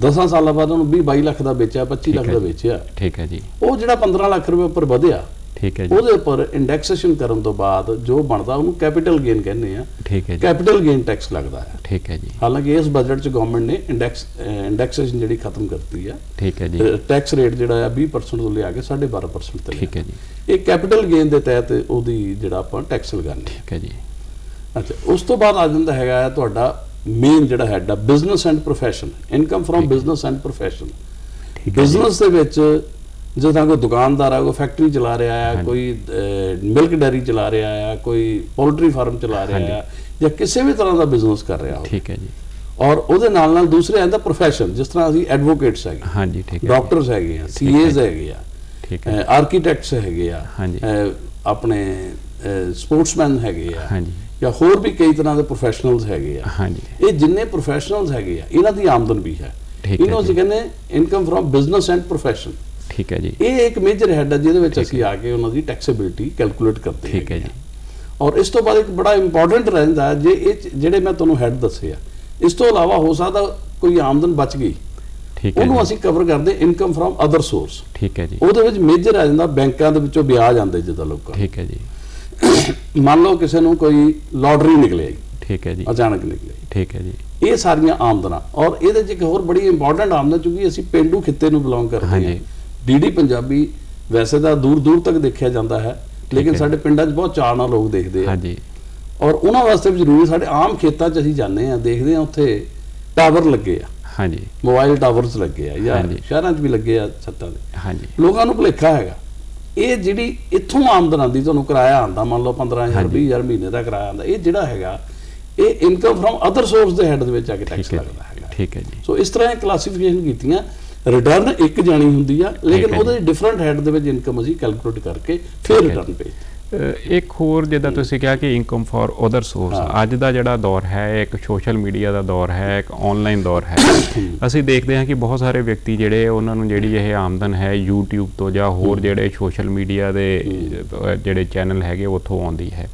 10 ਸਾਲਾਂ ਬਾਅਦ ਉਹਨੂੰ 20 22 ਲੱਖ ਦਾ ਵੇਚਿਆ 25 ਠੀਕ ਲੱਖ ਦਾ। ਵੇਚਿਆ। ਠੀਕ ਹੈ ਜੀ। ਉਹ ਜਿਹੜਾ 15 ਲੱਖ ਰੁਪਏ ਉੱਪਰ ਵਧਿਆ ਠੀਕ ਹੈ ਜੀ। ਉਹਦੇ ਉੱਪਰ ਇੰਡੈਕਸੇਸ਼ਨ ਕਰਨ ਤੋਂ ਬਾਅਦ ਜੋ ਬਣਦਾ ਉਹਨੂੰ ਕੈਪੀਟਲ ਗੇਨ ਕਹਿੰਦੇ ਆ। ਠੀਕ ਹੈ ਜੀ। ਕੈਪੀਟਲ ਗੇਨ ਟੈਕਸ ਲੱਗਦਾ ਹੈ। ਠੀਕ ਹੈ ਜੀ। ਹਾਲਾਂਕਿ ਇਸ ਬਜਟ 'ਚ ਗਵਰਨਮੈਂਟ ਨੇ ਇੰਡੈਕਸ ਇੰਡੈਕਸੇਸ਼ਨ ਜਿਹੜੀ ਖਤਮ ਕਰਤੀ ਆ ਠੀਕ ਹੈ ਜੀ। ਟੈਕਸ ਰੇਟ ਜਿਹੜਾ ਆ 20% ਤੋਂ ਲਿਆ ਕੇ 12.5% ਤੇ ਠੀਕ ਹੈ ਜੀ। ਇਹ ਕੈਪੀਟਲ ਗੇਨ ਦੇ ਤਹਿਤ ਉਹਦੀ ਜਿਹੜਾ ਆਪਾਂ ਟੈਕਸ ਲਗਾਉਂਦੇ ਠੀਕ ਹੈ ਜੀ। ਅੱਛਾ ਉਸ ਤੋਂ ਬਾਅਦ ਆ ਜਾਂਦਾ ਹੈਗਾ ਤੁਹਾਡਾ ਮੇਨ ਜਿਹੜਾ ਹੈਡ ਆ business and profession income from business and profession business ਦੇ ਵਿੱਚ ਜਿੱਦਾਂ ਕੋਈ ਦੁਕਾਨਦਾਰ ਆ ਕੋਈ ਫੈਕਟਰੀ ਚਲਾ ਰਿਹਾ ਹਾਂਜੀ। ਕੋਈ ਮਿਲਕ ਡੈਰੀ ਚਲਾ ਰਿਹਾ ਹੈ ਕੋਈ ਪੋਲਟਰੀ ਫਾਰਮ ਚਲਾ ਰਿਹਾ ਹੈ ਜਾਂ ਕਿਸੇ ਵੀ ਤਰ੍ਹਾਂ ਦਾ ਬਿਜ਼ਨਸ ਕਰ ਰਿਹਾ ਹੋ ਠੀਕ ਹੈ ਜੀ। ਔਰ ਉਹਦੇ ਨਾਲ ਨਾਲ ਦੂਸਰੇ ਆਂਦਾ ਪ੍ਰੋਫੈਸ਼ਨ ਜਿਸ ਤਰ੍ਹਾਂ ਅਸੀਂ ਐਡਵੋਕੇਟਸ ਹੈਗੇ ਹਾਂਜੀ ਠੀਕ ਹੈ ਡਾਕਟਰਸ ਹੈਗੇ ਆ ਸੀਏਜ਼ ਹੈਗੇ ਆ ਠੀਕ ਹੈ ਆਰਕੀਟੈਕਟਸ ਹੈਗੇ ਆ ਹਾਂਜੀ। ਆਪਣੇ ਸਪੋਰਟਸਮੈਨ ਹੈਗੇ ਆ ਹਾਂਜੀ। ਜਾਂ ਹੋਰ ਵੀ ਕਈ ਤਰ੍ਹਾਂ ਦੇ ਪ੍ਰੋਫੈਸ਼ਨਲਸ ਹੈਗੇ ਆ। ਹਾਂਜੀ। ਇਹ ਜਿੰਨੇ ਪ੍ਰੋਫੈਸ਼ਨਲਸ ਹੈਗੇ ਆ ਇਹਨਾਂ ਦੀ ਆਮਦਨ ਵੀ ਹੈ। ਹੈ ਇਹਨੂੰ ਅਸੀਂ। ਕਹਿੰਦੇ income from business and profession ਠੀਕ ਹੈ ਜੀ। ਇਹ ਇੱਕ ਮੇਜਰ ਹੈਡ ਹੈ ਜਿਹਦੇ ਵਿੱਚ ਅਸੀਂ ਆ ਕੇ ਉਹਨਾਂ ਦੀ ਟੈਕਸੇਬਿਲਟੀ ਕੈਲਕੂਲੇਟ ਕਰਦੇ ਠੀਕ ਹੈ ਜੀ। ਔਰ ਇਸ ਤੋਂ ਬਾਅਦ ਇੱਕ ਬੜਾ ਇੰਪੋਰਟੈਂਟ ਰਹਿੰਦਾ ਹੈ, ਜੇ ਇਹ ਜਿਹੜੇ ਮੈਂ ਤੁਹਾਨੂੰ ਹੈਡ ਦੱਸੇ ਆ ਇਸ ਤੋਂ ਇਲਾਵਾ ਹੋ ਸਕਦਾ ਕੋਈ ਆਮਦਨ ਬਚ ਗਈ। ਠੀਕ ਹੈ ਉਹਨੂੰ ਅਸੀਂ ਕਵਰ ਕਰਦੇ ਇਨਕਮ ਫਰਮ ਅਦਰ ਸੋਰਸ ਠੀਕ ਹੈ ਜੀ। ਉਹਦੇ ਵਿੱਚ ਮੇਜਰ ਆ ਜਾਂਦਾ ਬੈਂਕਾਂ ਦੇ ਵਿੱਚੋਂ ਵਿਆਜ ਆਉਂਦੇ ਜਿੱਦਾਂ ਲੋਕਾਂ ਠੀਕ ਹੈ ਜੀ। ਮੰਨ ਲਓ ਕਿਸੇ ਨੂੰ ਕੋਈ ਲਾਟਰੀ ਨਿਕਲਿਆ ਜੀ, ਠੀਕ ਹੈ ਜੀ। ਅਚਾਨਕ ਨਿਕਲਿਆ ਜੀ। ਠੀਕ ਹੈ ਜੀ। ਇਹ ਸਾਰੀਆਂ ਆਮਦਨਾਂ ਔਰ ਇਹਦੇ 'ਚ ਇੱਕ ਹੋਰ ਬੜੀ ਇੰਪੋਰਟੈਂਟ ਆਮਦਨ ਕਿਉਂਕਿ ਅਸੀਂ ਪਿੰਡੂ ਖਿੱਤੇ ਨੂੰ ਬਿਲੋਂਗ ਕਰਦੇ ਹਾਂ। ਹਾਂਜੀ। ਡੀਡੀ ਪੰਜਾਬੀ ਵੈਸੇ ਤਾਂ ਦੂਰ ਦੂਰ ਤੱਕ ਦੇਖਿਆ ਜਾਂਦਾ ਹੈ ਲੇਕਿਨ। ਸਾਡੇ ਪਿੰਡਾਂ 'ਚ ਬਹੁਤ ਚਾਅ ਨਾਲ ਲੋਕ ਦੇਖਦੇ ਆ। ਹਾਂਜੀ। ਔਰ ਉਹਨਾਂ ਵਾਸਤੇ ਵੀ ਜ਼ਰੂਰੀ ਸਾਡੇ ਆਮ ਖੇਤਾਂ 'ਚ ਅਸੀਂ ਜਾਂਦੇ ਆ ਦੇਖਦੇ ਆ ਉੱਥੇ ਟਾਵਰ ਲੱਗੇ ਆ। ਹਾਂਜੀ। ਮੋਬਾਈਲ ਟਾਵਰਸ ਲੱਗੇ ਆ ਜਾਂ। ਸ਼ਹਿਰਾਂ 'ਚ ਵੀ ਲੱਗੇ ਆ ਛੱਤਾਂ ਦੇ। ਹਾਂਜੀ। ਲੋਕਾਂ ਨੂੰ ਭੁਲੇਖਾ ਹੈਗਾ। ਇਹ ਜਿਹੜੀ ਇੱਥੋਂ ਆਮਦਨ ਆਉਂਦੀ ਤੁਹਾਨੂੰ ਕਿਰਾਇਆ ਆਉਂਦਾ ਮੰਨ ਲਓ 15000 ਹਾਂਜੀ। 20000 ਮਹੀਨੇ ਦਾ ਕਿਰਾਇਆ ਆਉਂਦਾ ਇਹ ਜਿਹੜਾ ਹੈਗਾ ਇਹ ਇਨਕਮ ਫਰਮ ਅਦਰ ਸੋਰਸ ਦੇ ਹੈਡ ਦੇ ਵਿੱਚ ਆ ਕੇ ਟੈਕਸ ਲੱਗਦਾ ਹੈਗਾ। ਠੀਕ ਹੈ ਜੀ। ਸੋ ਇਸ ਤਰ੍ਹਾਂ ਇਹ ਕਲਾਸੀਫਿਕੇਸ਼ਨ ਕੀਤੀਆਂ ਰਿਟਰਨ ਇੱਕ ਜਾਣੀ ਹੁੰਦੀ ਆ ਲੇਕਿਨ ਉਹਦੇ ਡਿਫਰੈਂਟ ਹੈਡ ਦੇ ਵਿੱਚ ਇਨਕਮ ਅਸੀਂ ਕੈਲਕੂਲੇਟ ਕਰਕੇ ਫਿਰ ਰਿਟਰਨ ਪੇ ਅਹ ਇੱਕ ਹੋਰ ਜਿੱਦਾਂ ਤੁਸੀਂ ਕਿਹਾ ਕਿ ਇਨਕਮ ਫॉर ਅਦਰ ਸੋਰਸ। ਅੱਜ ਦਾ ਜਿਹੜਾ ਦੌਰ ਹੈ ਇੱਕ ਸੋਸ਼ਲ ਮੀਡੀਆ ਦਾ ਦੌਰ ਹੈ ਇੱਕ ਆਨਲਾਈਨ ਦੌਰ ਹੈ ਅਸੀਂ ਦੇਖਦੇ ਹਾਂ ਕਿ ਬਹੁਤ ਸਾਰੇ ਵਿਅਕਤੀ ਜਿਹੜੇ ਉਹਨਾਂ ਨੂੰ ਜਿਹੜੀ ਇਹ ਆਮਦਨ ਹੈ YouTube ਤੋਂ ਜਾਂ ਹੋਰ ਜਿਹੜੇ ਸੋਸ਼ਲ ਮੀਡੀਆ ਦੇ ਜਿਹੜੇ ਚੈਨਲ ਹੈਗੇ ਉੱਥੋਂ ਆਉਂਦੀ ਹੈ।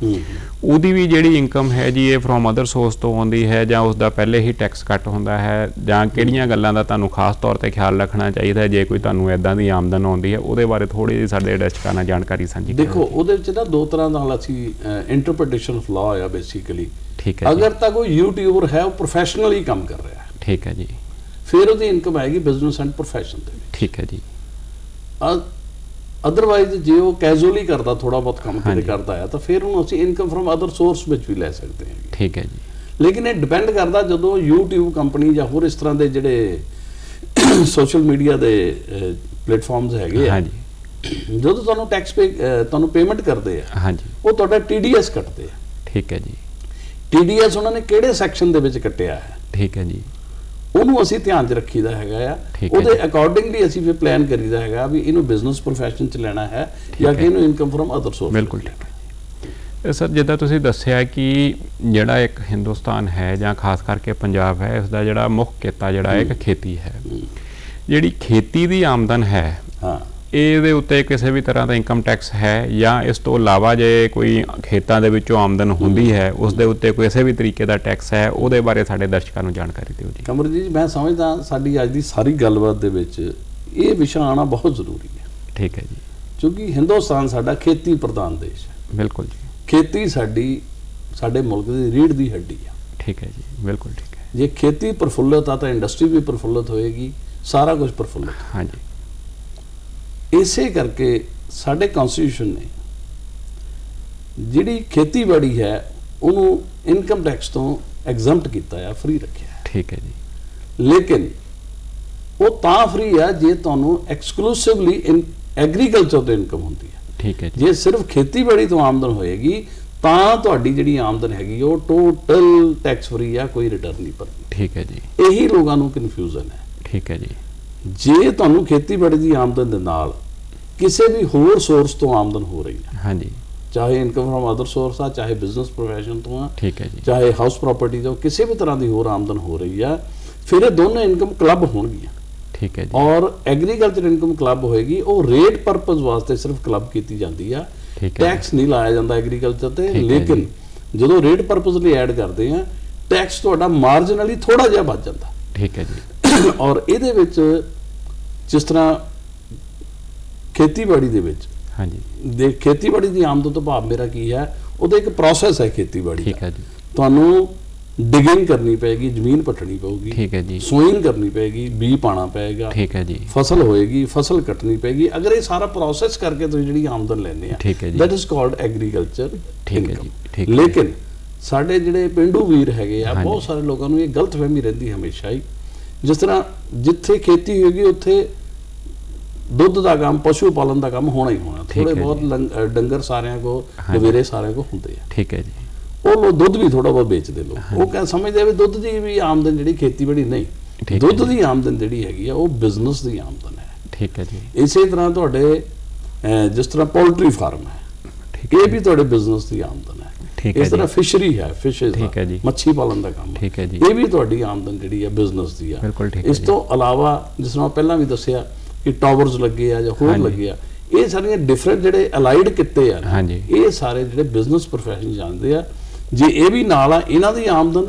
ਉਹਦੀ ਵੀ ਜਿਹੜੀ ਇਨਕਮ ਹੈ ਜੀ ਇਹ ਫਰੋਮ ਅਦਰ ਸੋਰਸ ਤੋਂ ਆਉਂਦੀ ਹੈ ਜਾਂ ਉਸ ਦਾ ਪਹਿਲੇ ਹੀ ਟੈਕਸ ਕੱਟ ਹੁੰਦਾ ਹੈ ਜਾਂ ਕਿਹੜੀਆਂ ਗੱਲਾਂ ਦਾ ਤੁਹਾਨੂੰ ਖਾਸ ਤੌਰ ਤੇ ਖਿਆਲ ਰੱਖਣਾ ਚਾਹੀਦਾ ਜੇ ਕੋਈ ਤੁਹਾਨੂੰ ਐਦਾਂ ਦੀ ਆਮਦਨ ਆਉਂਦੀ ਹੈ ਉਹਦੇ ਬਾਰੇ ਥੋੜੀ ਜਿਹੀ ਸਾਡੇ ਦਰਸ਼ਕਾਂ ਨਾਲ ਜਾਣਕਾਰੀ ਸਾਂਝੀ ਕਰੋ ਦੇਖੋ ਉਹਦੇ ਵਿੱਚ ਨਾ ਦੋ ਤਰ੍ਹਾਂ ਦਾ ਨਾਲ ਅਸੀਂ ਇੰਟਰਪ੍ਰੀਟੇਸ਼ਨ ਆਫ ਲਾਅ ਆ ਬੇਸਿਕਲੀ ਠੀਕ ਹੈ ਅਗਰ ਤਾਂ ਕੋਈ ਯੂਟਿਊਬਰ ਹੈ ਉਹ ਪ੍ਰੋਫੈਸ਼ਨਲੀ ਕੰਮ ਕਰ ਰਿਹਾ ਹੈ। ਠੀਕ ਹੈ ਜੀ। ਫਿਰ ਉਹਦੀ ਇਨਕਮ ਆਏਗੀ ਬਿਜ਼ਨਸ ਐਂਡ ਪ੍ਰੋਫੈਸ਼ਨ ਦੇ ਵਿੱਚ ਠੀਕ ਹੈ ਜੀ। ਅਦਰਵਾਈਜ਼ ਜੇ ਉਹ ਕੈਜੂਅਲੀ ਕਰਦਾ ਥੋੜਾ ਬਹੁਤ ਕੰਮ ਕਿਤੇ। ਕਰਦਾ ਹੈ ਤਾਂ ਫਿਰ ਉਹਨੂੰ ਅਸੀਂ ਇਨਕਮ ਫਰਮ ਅਦਰ ਸੋਰਸ ਵਿੱਚ ਵੀ ਲੈ ਸਕਦੇ ਹਾਂ। ਠੀਕ ਹੈ ਜੀ। ਲੇਕਿਨ ਇਹ ਡਿਪੈਂਡ ਕਰਦਾ ਜਦੋਂ YouTube ਕੰਪਨੀ ਜਾਂ ਹੋਰ ਇਸ ਤਰ੍ਹਾਂ ਦੇ ਜਿਹੜੇ ਸੋਸ਼ਲ ਮੀਡੀਆ ਦੇ ਪਲੇਟਫਾਰਮਸ ਹੈਗੇ ਆ। ਹਾਂਜੀ। ਜਦੋਂ ਤੁਹਾਨੂੰ ਟੈਕਸ ਪੇ ਤੁਹਾਨੂੰ ਪੇਮੈਂਟ ਕਰਦੇ ਆ ਹਾਂਜੀ। ਉਹ ਤੁਹਾਡਾ TDS ਕੱਟਦੇ ਆ। ਠੀਕ ਹੈ ਜੀ। TDS ਉਹਨਾਂ ਨੇ ਕਿਹੜੇ ਸੈਕਸ਼ਨ ਦੇ ਵਿੱਚ ਕੱਟਿਆ ਹੈ? ਠੀਕ ਹੈ ਜੀ। ਉਹਨੂੰ ਅਸੀਂ ਧਿਆਨ 'ਚ ਰੱਖੀਦਾ ਹੈਗਾ ਆ। ਉਹਦੇ। ਅਕੋਰਡਿੰਗਲੀ ਅਸੀਂ ਫਿਰ ਪਲਾਨ ਕਰੀਦਾ ਹੈਗਾ ਵੀ ਇਹਨੂੰ ਬਿਜ਼ਨਸ ਪ੍ਰੋਫੈਸ਼ਨ 'ਚ ਲੈਣਾ ਹੈ ਜਾਂ ਕਿ। ਇਹਨੂੰ ਇਨਕਮ ਫਰਮ ਅਦਰ ਸੋਰਸ ਬਿਲਕੁਲ ਠੀਕ ਹੈ ਸਰ ਜਿੱਦਾਂ ਤੁਸੀਂ ਦੱਸਿਆ ਕਿ ਜਿਹੜਾ ਇੱਕ ਹਿੰਦੁਸਤਾਨ ਹੈ ਜਾਂ ਖਾਸ ਕਰਕੇ ਪੰਜਾਬ ਹੈ ਇਸ ਦਾ ਜਿਹੜਾ ਮੁੱਖ ਕਿੱਤਾ ਜਿਹੜਾ ਹੈ ਇੱਕ ਖੇਤੀ ਹੈ। ਜਿਹੜੀ ਖੇਤੀ ਦੀ ਆਮਦਨ ਹਾਂ ਇਹਦੇ ਉੱਤੇ ਕਿਸੇ ਵੀ ਤਰ੍ਹਾਂ ਦਾ ਇਨਕਮ ਟੈਕਸ ਹੈ ਜਾਂ ਇਸ ਤੋਂ ਇਲਾਵਾ ਜੇ ਕੋਈ ਖੇਤਾਂ ਦੇ ਵਿੱਚੋਂ ਆਮਦਨ ਹੁੰਦੀ ਹੈ ਉਸ ਦੇ ਉੱਤੇ ਕਿਸੇ ਵੀ ਤਰੀਕੇ ਦਾ ਟੈਕਸ ਹੈ ਉਹਦੇ ਬਾਰੇ ਸਾਡੇ ਦਰਸ਼ਕਾਂ ਨੂੰ ਜਾਣਕਾਰੀ ਦਿਓ ਜੀ। ਕਮਰਜੀਤ ਜੀ ਮੈਂ ਸਮਝਦਾ ਸਾਡੀ ਅੱਜ ਦੀ ਸਾਰੀ ਗੱਲਬਾਤ ਦੇ ਵਿੱਚ ਇਹ ਵਿਸ਼ਾ ਆਉਣਾ ਬਹੁਤ ਜ਼ਰੂਰੀ ਹੈ। ਠੀਕ ਹੈ ਜੀ। ਕਿਉਂਕਿ ਹਿੰਦੁਸਤਾਨ ਸਾਡਾ ਖੇਤੀ ਪ੍ਰਧਾਨ ਦੇਸ਼ ਹੈ। ਬਿਲਕੁਲ ਜੀ। ਖੇਤੀ ਸਾਡੀ ਸਾਡੇ ਮੁਲਕ ਦੀ ਰੀੜ੍ਹ ਦੀ ਹੱਡੀ ਆ। ਠੀਕ ਹੈ ਜੀ ਬਿਲਕੁਲ ਠੀਕ ਹੈ। ਜੇ ਖੇਤੀ ਪ੍ਰਫੁੱਲਤ ਆ ਤਾਂ ਇੰਡਸਟਰੀ ਵੀ ਪ੍ਰਫੁੱਲਤ ਹੋਏਗੀ ਸਾਰਾ ਕੁਝ ਪ੍ਰਫੁੱਲਤ। ਹਾਂਜੀ। ਇਸੇ ਕਰਕੇ ਸਾਡੇ ਕਨਸਟੀਟਿਊਸ਼ਨ ਨੇ ਜਿਹੜੀ ਖੇਤੀਬਾੜੀ ਹੈ ਉਹਨੂੰ ਇਨਕਮ ਟੈਕਸ ਤੋਂ ਐਗਜ਼ੈਂਪਟ ਕੀਤਾ ਆ ਫ੍ਰੀ ਰੱਖਿਆ ਹੈ ਠੀਕ ਹੈ ਜੀ। ਲੇਕਿਨ ਉਹ ਤਾਂ ਫ੍ਰੀ ਆ ਜੇ ਤੁਹਾਨੂੰ ਐਕਸਕਲੂਸਿਵਲੀ ਇਨ ਐਗਰੀਕਲਚਰ ਤੋਂ ਇਨਕਮ ਹੁੰਦੀ ਹੈ ਠੀਕ ਹੈ ਜੀ। ਜੇ ਸਿਰਫ ਖੇਤੀਬਾੜੀ ਤੋਂ ਆਮਦਨ ਹੋਏਗੀ ਤਾਂ ਤੁਹਾਡੀ ਜਿਹੜੀ ਆਮਦਨ ਹੈਗੀ ਉਹ ਟੋਟਲ ਟੈਕਸ ਫ੍ਰੀ ਆ ਕੋਈ ਰਿਟਰਨ ਨਹੀਂ ਭਰਨੀ। ਠੀਕ ਹੈ ਜੀ। ਇਹੀ ਲੋਕਾਂ ਨੂੰ ਕਨਫਿਊਜ਼ਨ ਹੈ। ਠੀਕ ਹੈ ਜੀ। ਜੇ ਤੁਹਾਨੂੰ ਖੇਤੀਬਾੜੀ ਦੀ ਆਮਦਨ ਦੇ ਨਾਲ ਕਿਸੇ ਵੀ ਹੋਰ ਸੋਰਸ ਤੋਂ ਆਮਦਨ ਹੋ ਰਹੀ ਹੈ ਹਾਂਜੀ। ਚਾਹੇ ਇਨਕਮ ਫਰਮ ਅਦਰ ਸੋਰਸ ਆ ਚਾਹੇ ਬਿਜ਼ਨਸ ਪ੍ਰੋਫੈਸ਼ਨ ਤੋਂ ਆ ਠੀਕ ਹੈ ਜੀ। ਚਾਹੇ ਹਾਊਸ ਪ੍ਰਾਪਰਟੀ ਤੋਂ ਕਿਸੇ ਵੀ ਤਰ੍ਹਾਂ ਦੀ ਹੋਰ ਆਮਦਨ ਹੋ ਰਹੀ ਆ ਫਿਰ ਇਹ ਦੋਨੋਂ ਇਨਕਮ ਕਲੱਬ ਹੋਣਗੀਆਂ। ਠੀਕ ਹੈ ਜੀ। ਔਰ ਐਗਰੀਕਲਚਰ ਇਨਕਮ ਕਲੱਬ ਹੋਏਗੀ ਉਹ ਰੇਟ ਪਰਪਸ ਵਾਸਤੇ ਸਿਰਫ ਕਲੱਬ ਕੀਤੀ ਜਾਂਦੀ ਆ। ਟੈਕਸ ਨਹੀਂ ਲਾਇਆ ਜਾਂਦਾ ਐਗਰੀਕਲਚਰ ਤੇ ਲੇਕਿਨ ਜਦੋਂ ਰੇਟ ਪਰਪਸ ਲਈ ਐਡ ਕਰਦੇ ਆ ਟੈਕਸ ਤੁਹਾਡਾ ਮਾਰਜਨਲੀ ਥੋੜਾ ਜਿਹਾ ਵੱਧ ਜਾਂਦਾ। ਠੀਕ ਹੈ ਜੀ। ਔਰ ਇਹਦੇ ਵਿੱਚ ਜਿਸ ਤਰ੍ਹਾਂ ਖੇਤੀਬਾੜੀ ਦੇ ਵਿੱਚ ਹਾਂਜੀ। ਦੇ ਖੇਤੀਬਾੜੀ ਦੀ ਆਮਦਨ ਤੋਂ ਭਾਵ ਮੇਰਾ ਕੀ ਹੈ ਉਹਦਾ ਇੱਕ ਪ੍ਰੋਸੈਸ ਹੈ ਖੇਤੀਬਾੜੀ ਠੀਕ ਹੈ ਜੀ। ਤੁਹਾਨੂੰ ਡਿਗਿੰਗ ਕਰਨੀ ਪਏਗੀ ਜ਼ਮੀਨ ਪੱਟਣੀ ਪਊਗੀ ਠੀਕ ਹੈ ਜੀ। ਸੋਇੰਗ ਕਰਨੀ ਪਏਗੀ ਬੀ ਪਾਣਾ ਪਏਗਾ ਠੀਕ ਹੈ ਜੀ। ਫਸਲ ਹੋਏਗੀ ਫਸਲ ਕੱਟਣੀ ਪਏਗੀ। ਅਗਰ ਇਹ ਸਾਰਾ ਪ੍ਰੋਸੈਸ ਕਰਕੇ ਤੁਸੀਂ ਜਿਹੜੀ ਆਮਦਨ ਲੈਂਦੇ ਆ ਠੀਕ ਹੈ ਜੀ। ਦੈਟ ਇਜ਼ ਕਾਲਡ ਐਗਰੀਕਲਚਰ ਠੀਕ ਹੈ ਜੀ, ਠੀਕ ਹੈ। ਲੇਕਿਨ ਸਾਡੇ ਜਿਹੜੇ ਪਿੰਡੂ ਵੀਰ ਹੈਗੇ ਆ। ਬਹੁਤ ਸਾਰੇ ਲੋਕਾਂ ਨੂੰ ਇਹ ਗਲਤਫਹਿਮੀ ਰਹਿੰਦੀ ਹਮੇਸ਼ਾ ਹੀ। ਜਿਸ ਤਰ੍ਹਾਂ ਜਿੱਥੇ ਖੇਤੀ ਹੋਏਗੀ ਉੱਥੇ ਦੁੱਧ ਦਾ ਕੰਮ ਪਸ਼ੂ ਪਾਲਣ ਦਾ ਕੰਮ ਹੋਣਾ ਹੀ ਹੋਣਾ। ਥੋੜੇ ਬਹੁਤ ਡੰਗਰ ਸਾਰਿਆਂ ਕੋ। ਗਵੇਰੇ ਸਾਰਿਆਂ ਕੋ ਹੁੰਦੇ ਆ। ਠੀਕ ਹੈ ਜੀ। ਉਹ ਲੋਕ ਦੁੱਧ ਵੀ ਥੋੜਾ ਬਹੁਤ ਵੇਚਦੇ ਲੋਕ। ਉਹ ਕਹਿ ਸਮਝਦੇ ਆ ਵੀ ਦੁੱਧ ਦੀ ਵੀ ਆਮਦਨ ਜਿਹੜੀ ਖੇਤੀਬਾੜੀ ਨਹੀਂ। ਦੁੱਧ। ਦੀ ਆਮਦਨ ਜਿਹੜੀ ਹੈਗੀ ਆ ਉਹ ਬਿਜ਼ਨਸ ਦੀ ਆਮਦਨ ਹੈ। ਠੀਕ ਹੈ ਜੀ। ਇਸੇ ਤਰ੍ਹਾਂ ਤੁਹਾਡੇ ਜਿਸ ਤਰ੍ਹਾਂ ਪੋਲਟਰੀ ਫਾਰਮ ਹੈ ਠੀਕ ਇਹ ਵੀ ਤੁਹਾਡੇ ਬਿਜ਼ਨਸ ਦੀ ਆਮਦਨ ਠੀਕ ਹੈ ਇਸ ਤਰ੍ਹਾਂ। ਫਿਸ਼ਰੀ ਹੈ ਫਿਸ਼ਸ ਠੀਕ ਹੈ ਜੀ। ਮੱਛੀ ਪਾਲਣ ਦਾ ਕੰਮ ਠੀਕ ਹੈ ਜੀ। ਇਹ ਵੀ ਤੁਹਾਡੀ ਆਮਦਨ ਜਿਹੜੀ ਹੈ ਬਿਜ਼ਨਸ ਦੀ ਆ ਬਿਲਕੁਲ ਠੀਕ ਹੈ ਇਸ। ਤੋਂ ਇਲਾਵਾ ਜਿਸ ਤਰ੍ਹਾਂ ਪਹਿਲਾਂ ਵੀ ਦੱਸਿਆ ਕਿ ਟਾਵਰਸ ਲੱਗੇ ਆ ਜਾਂ ਹੋਰ। ਲੱਗੇ ਆ ਇਹ ਸਾਰੀਆਂ ਡਿਫਰੈਂਟ ਜਿਹੜੇ ਅਲਾਈਡ ਕਿੱਤੇ ਆ ਹਾਂਜੀ। ਇਹ ਸਾਰੇ ਜਿਹੜੇ ਬਿਜ਼ਨਸ ਪ੍ਰੋਫੈਸ਼ਨ ਜਾਣਦੇ ਆ ਜੇ ਇਹ ਵੀ ਨਾਲ ਆ ਇਹਨਾਂ ਦੀ ਆਮਦਨ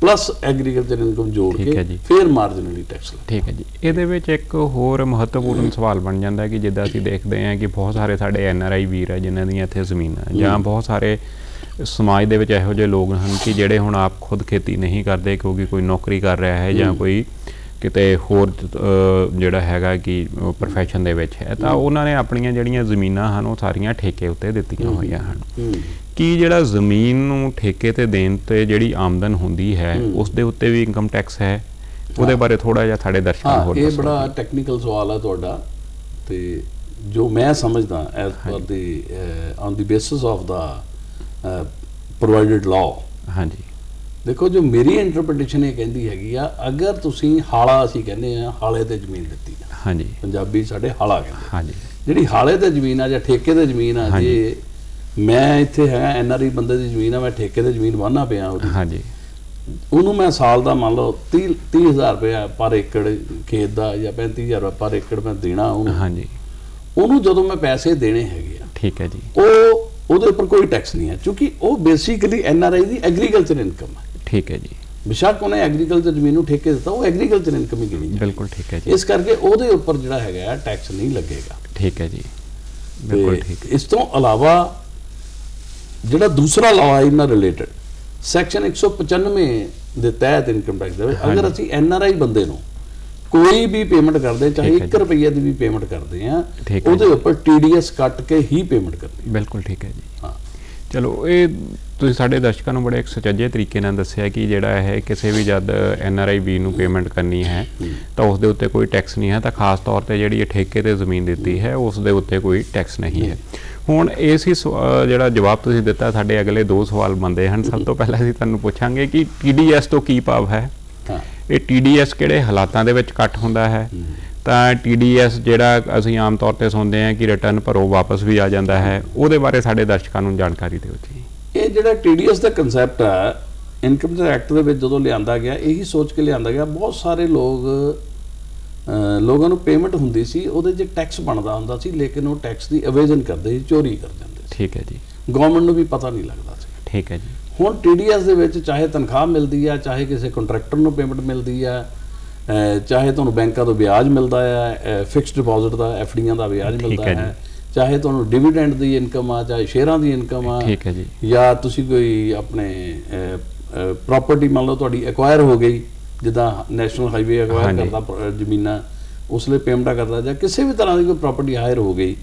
ਪਲੱਸ ਐਗਰੀਕਲਚਰ ਇਨਕਮ ਜੋੜ ਕੇ। ਫਿਰ ਮਾਰਜਨਲੀ ਟੈਕਸ ਠੀਕ ਹੈ ਜੀ ਇਹਦੇ ਵਿੱਚ ਇੱਕ ਹੋਰ ਮਹੱਤਵਪੂਰਨ ਸਵਾਲ ਬਣ ਜਾਂਦਾ ਹੈ ਕਿ ਜਿੱਦਾਂ ਅਸੀਂ ਦੇਖਦੇ ਹਾਂ ਕਿ ਬਹੁਤ ਸਾਰੇ ਸਾਡੇ ਐਨ ਆਰ ਆਈ ਵੀਰ ਹੈ ਜਿਨ੍ਹਾਂ ਦੀਆਂ ਇੱਥੇ ਜ਼ਮੀਨਾਂ ਜਾਂ ਬਹੁਤ ਸਾਰੇ ਸਮਾਜ ਦੇ ਵਿੱਚ ਇਹੋ ਜਿਹੇ ਲੋਕ ਹਨ ਕਿ ਜਿਹੜੇ ਹੁਣ ਆਪ ਖੁਦ ਖੇਤੀ ਨਹੀਂ ਕਰਦੇ ਕਿਉਂਕਿ ਕੋਈ ਨੌਕਰੀ ਕਰ ਰਿਹਾ ਹੈ ਜਾਂ ਕੋਈ ਕਿਤੇ ਹੋਰ ਜਿਹੜਾ ਹੈਗਾ ਕਿ ਪ੍ਰੋਫੈਸ਼ਨ ਦੇ ਵਿੱਚ ਹੈ ਤਾਂ ਉਹਨਾਂ ਨੇ ਆਪਣੀਆਂ ਜਿਹੜੀਆਂ ਜ਼ਮੀਨਾਂ ਹਨ ਉਹ ਸਾਰੀਆਂ ਠੇਕੇ ਉੱਤੇ ਦਿੱਤੀਆਂ ਹੋਈਆਂ ਹਨ। ਕੀ ਜਿਹੜਾ ਜ਼ਮੀਨ ਨੂੰ ਠੇਕੇ ਤੇ ਦੇਣ ਤੇ ਜਿਹੜੀ ਆਮਦਨ ਹੁੰਦੀ ਹੈ। ਉਸ ਦੇ ਉੱਤੇ ਵੀ ਇਨਕਮ ਟੈਕਸ ਹੈ? ਉਹਦੇ ਬਾਰੇ ਥੋੜਾ ਜਿਹਾ ਸਾਡੇ ਦਰਸ਼ਕਾਂ ਹੋਰ ਇਹ ਬੜਾ ਟੈਕਨੀਕਲ ਸਵਾਲ ਹੈ ਤੁਹਾਡਾ ਤੇ ਜੋ ਮੈਂ ਸਮਝਦਾ as per the on the basis of the provided law ਹਾਂਜੀ। ਦੇਖੋ ਜੋ ਮੇਰੀ ਇੰਟਰਪ੍ਰੀਟੇਸ਼ਨ ਇਹ ਕਹਿੰਦੀ ਹੈਗੀ ਆ ਅਗਰ ਤੁਸੀਂ ਹਾਲਾ ਅਸੀਂ ਕਹਿੰਦੇ ਆ ਹਾਲੇ ਤੇ ਜ਼ਮੀਨ ਦਿੱਤੀ ਆ। ਹਾਂਜੀ। ਪੰਜਾਬੀ ਸਾਡੇ ਹਾਲਾ ਕਹਿੰਦੇ ਹਾਂਜੀ। ਜਿਹੜੀ ਹਾਲੇ ਤੇ ਜ਼ਮੀਨ ਆ ਜਾਂ ਠੇਕੇ ਤੇ ਜ਼ਮੀਨ ਆ। ਜੇ ਮੈਂ ਇੱਥੇ ਹੈ ਐਨਆਰਆਈ ਬੰਦੇ ਦੀ ਜ਼ਮੀਨ ਆ ਮੈਂ ਠੇਕੇ ਤੇ ਜ਼ਮੀਨ ਵਾਹਨਾ ਪਿਆ ਉਹਦੀ। ਹਾਂਜੀ। ਉਹਨੂੰ ਮੈਂ ਸਾਲ ਦਾ ਮੰਨ ਲਓ 30 30000 ਰੁਪਏ ਪਰ ਏਕੜ ਖੇਤ ਦਾ ਜਾਂ 35000 ਰੁਪਏ ਪਰ ਏਕੜ ਮੈਂ ਦੇਣਾ ਉਹਨੂੰ। ਹਾਂਜੀ। ਉਹਨੂੰ ਜਦੋਂ ਮੈਂ ਪੈਸੇ ਦੇਣੇ ਹੈਗੇ ਆ ਠੀਕ ਹੈ ਜੀ। ਉਹ ਉਹਦੇ ਉੱਪਰ ਕੋਈ ਟੈਕਸ ਨਹੀਂ ਹੈ ਕਿਉਂਕਿ ਉਹ ਬੇਸਿਕਲੀ ਐਨਆਰਆਈ ਦੀ ਐਗਰੀਕਲਚਰ ਇਨਕਮ ਹੈ। ਠੀਕ ਹੈ ਜੀ। ਬਿਸ਼ੱਕ ਉਹਨੇ ਐਗਰੀਕਲਚਰ ਜ਼ਮੀਨ ਨੂੰ ਠੇਕੇ ਦਿੱਤਾ ਉਹ ਐਗਰੀਕਲਚਰ ਇਨਕਮ ਹੀ ਗਿਣੀ ਬਿਲਕੁਲ ਠੀਕ ਹੈ। ਜੀ। ਇਸ ਕਰਕੇ ਉਹਦੇ ਉੱਪਰ ਜਿਹੜਾ ਹੈਗਾ ਟੈਕਸ ਨਹੀਂ ਲੱਗੇਗਾ। ਠੀਕ ਹੈ ਜੀ। ਬਿਲਕੁਲ ਠੀਕ ਇਸ ਤੋਂ ਇਲਾਵਾ ਜਿਹੜਾ ਦੂਸਰਾ ਲਾਅ ਹੈ ਇਹਨਾਂ ਰਿਲੇਟਡ ਸੈਕਸ਼ਨ 195 ਦੇ ਤਹਿਤ ਇਨਕਮ ਟੈਕਸ ਦੇ ਅਗਰ। ਅਸੀਂ ਐਨਆਰਆਈ ਬੰਦੇ ਨੂੰ ਕੋਈ ਵੀ ਪੇਮੈਂਟ ਕਰਦੇ ਚਾਹੇ ਠੀਕ ਹੈ 1 ਜੀ। ਰੁਪਈਏ ਦੀ ਵੀ ਪੇਮੈਂਟ ਕਰਦੇ ਆ ਹੈ ਉਹਦੇ। ਉੱਪਰ ਟੀਡੀਐਸ ਕੱਟ ਕੇ ਹੀ ਪੇਮੈਂਟ ਕਰਨੀ ਬਿਲਕੁਲ ਠੀਕ ਹੈ ਜੀ। ਹਾਂ। ਚਲੋ ਇਹ ਤੁਸੀਂ ਸਾਡੇ ਦਰਸ਼ਕਾਂ ਨੂੰ ਬੜੇ ਇੱਕ ਸੁਚੱਜੇ ਤਰੀਕੇ ਨਾਲ ਦੱਸਿਆ ਕਿ ਜਿਹੜਾ ਇਹ ਕਿਸੇ ਵੀ ਜਦ ਐਨ ਆਰ ਆਈ ਵੀ ਨੂੰ ਪੇਮੈਂਟ ਕਰਨੀ ਹੈ ਤਾਂ ਉਸ ਦੇ ਉੱਤੇ ਕੋਈ ਟੈਕਸ ਨਹੀਂ ਹੈ ਤਾਂ ਖਾਸ ਤੌਰ ਤੇ ਜਿਹੜੀ ਇਹ ਠੇਕੇ ਤੇ ਜ਼ਮੀਨ ਦਿੱਤੀ ਹੈ ਉਸ ਦੇ ਉੱਤੇ ਕੋਈ ਟੈਕਸ ਨਹੀਂ ਹੈ। ਹੁਣ ਇਸ ਹੀ ਜਿਹੜਾ ਜਵਾਬ ਤੁਸੀਂ ਦਿੱਤਾ ਸਾਡੇ ਅਗਲੇ ਦੋ ਸਵਾਲ ਬੰਦੇ ਹਨ। ਸਭ ਤੋਂ ਪਹਿਲਾਂ ਅਸੀਂ ਤੁਹਾਨੂੰ ਪੁੱਛਾਂਗੇ ਕਿ ਟੀਡੀਐਸ ਤੋਂ ਕੀ ਭਾਵ ਹੈ? ਹਾਂ। ਇਹ ਟੀਡੀਐਸ ਕਿਹੜੇ ਹਾਲਾਤਾਂ ਦੇ ਵਿੱਚ ਕੱਟ ਹੁੰਦਾ ਹੈ? ਤਾਂ ਟੀਡੀਐਸ ਜਿਹੜਾ ਅਸੀਂ ਆਮ ਤੌਰ ਤੇ ਸੁਣਦੇ ਹਾਂ ਕਿ ਰਿਟਰਨ ਭਰੋ ਵਾਪਸ ਵੀ ਆ ਜਾਂਦਾ ਹੈ। ਉਹਦੇ ਬਾਰੇ ਸਾਡੇ ਦਰਸ਼ਕਾਂ ਨੂੰ ਜਾਣਕਾਰੀ ਦਿਓ ਜੀ। ਇਹ ਜਿਹੜਾ ਟੀਡੀਐਸ ਦਾ ਕਨਸੈਪਟ ਹੈ ਇਨਕਮ ਟੈਕਸ ਐਕਟ ਦੇ ਵਿੱਚ ਜਦੋਂ ਲਿਆਂਦਾ ਗਿਆ ਇਹੀ ਸੋਚ ਕੇ ਲਿਆਂਦਾ ਗਿਆ। ਬਹੁਤ ਸਾਰੇ ਲੋਕ ਲੋਕਾਂ ਨੂੰ ਪੇਮੈਂਟ ਹੁੰਦੀ ਸੀ ਉਹਦੇ 'ਚ ਟੈਕਸ ਬਣਦਾ ਹੁੰਦਾ ਸੀ ਲੇਕਿਨ ਉਹ ਟੈਕਸ ਦੀ ਅਵੇਜਨ ਕਰਦੇ ਸੀ ਚੋਰੀ ਕਰ ਜਾਂਦੇ ਠੀਕ ਹੈ ਜੀ। ਸੀ ਗਵਰਨਮੈਂਟ ਨੂੰ ਵੀ ਪਤਾ ਨਹੀਂ ਲੱਗਦਾ ਸੀ। ਠੀਕ ਹੈ ਜੀ। ਹੁਣ TDS ਦੇ ਵਿੱਚ ਚਾਹੇ ਤਨਖਾਹ ਮਿਲਦੀ ਆ ਚਾਹੇ ਕਿਸੇ ਕੰਟਰੈਕਟਰ ਨੂੰ ਪੇਮੈਂਟ ਮਿਲਦੀ ਆ ਚਾਹੇ ਤੁਹਾਨੂੰ ਬੈਂਕਾਂ ਤੋਂ ਵਿਆਜ ਮਿਲਦਾ ਆ ਫਿਕਸਡ ਡਿਪੋਜ਼ਿਟ ਦਾ ਐਫਡੀਆਂ ਦਾ ਵਿਆਜ ਮਿਲਦਾ ਹੈ ਚਾਹੇ ਤੁਹਾਨੂੰ ਡਿਵੀਡੈਂਡ ਦੀ ਇਨਕਮ ਆ ਚਾਹੇ ਸ਼ੇਅਰਾਂ ਦੀ ਇਨਕਮ ਆ ਠੀਕ ਹੈ ਜੀ ਜਾਂ ਤੁਸੀਂ ਕੋਈ ਆਪਣੇ ਪ੍ਰਾਪਰਟੀ ਮੰਨ ਲਓ ਤੁਹਾਡੀ ਐਕਵਾਇਰ ਹੋ ਗਈ ਜਿੱਦਾਂ ਨੈਸ਼ਨਲ ਹਾਈਵੇ ਐਕਵਾਇਰ। ਕਰਦਾ ਜ਼ਮੀਨਾਂ ਉਸ ਲਈ ਪੇਮੈਂਟਾਂ ਕਰਦਾ ਜਾਂ ਕਿਸੇ ਵੀ ਤਰ੍ਹਾਂ ਦੀ ਕੋਈ ਪ੍ਰਾਪਰਟੀ ਹਾਇਰ ਹੋ ਗਈ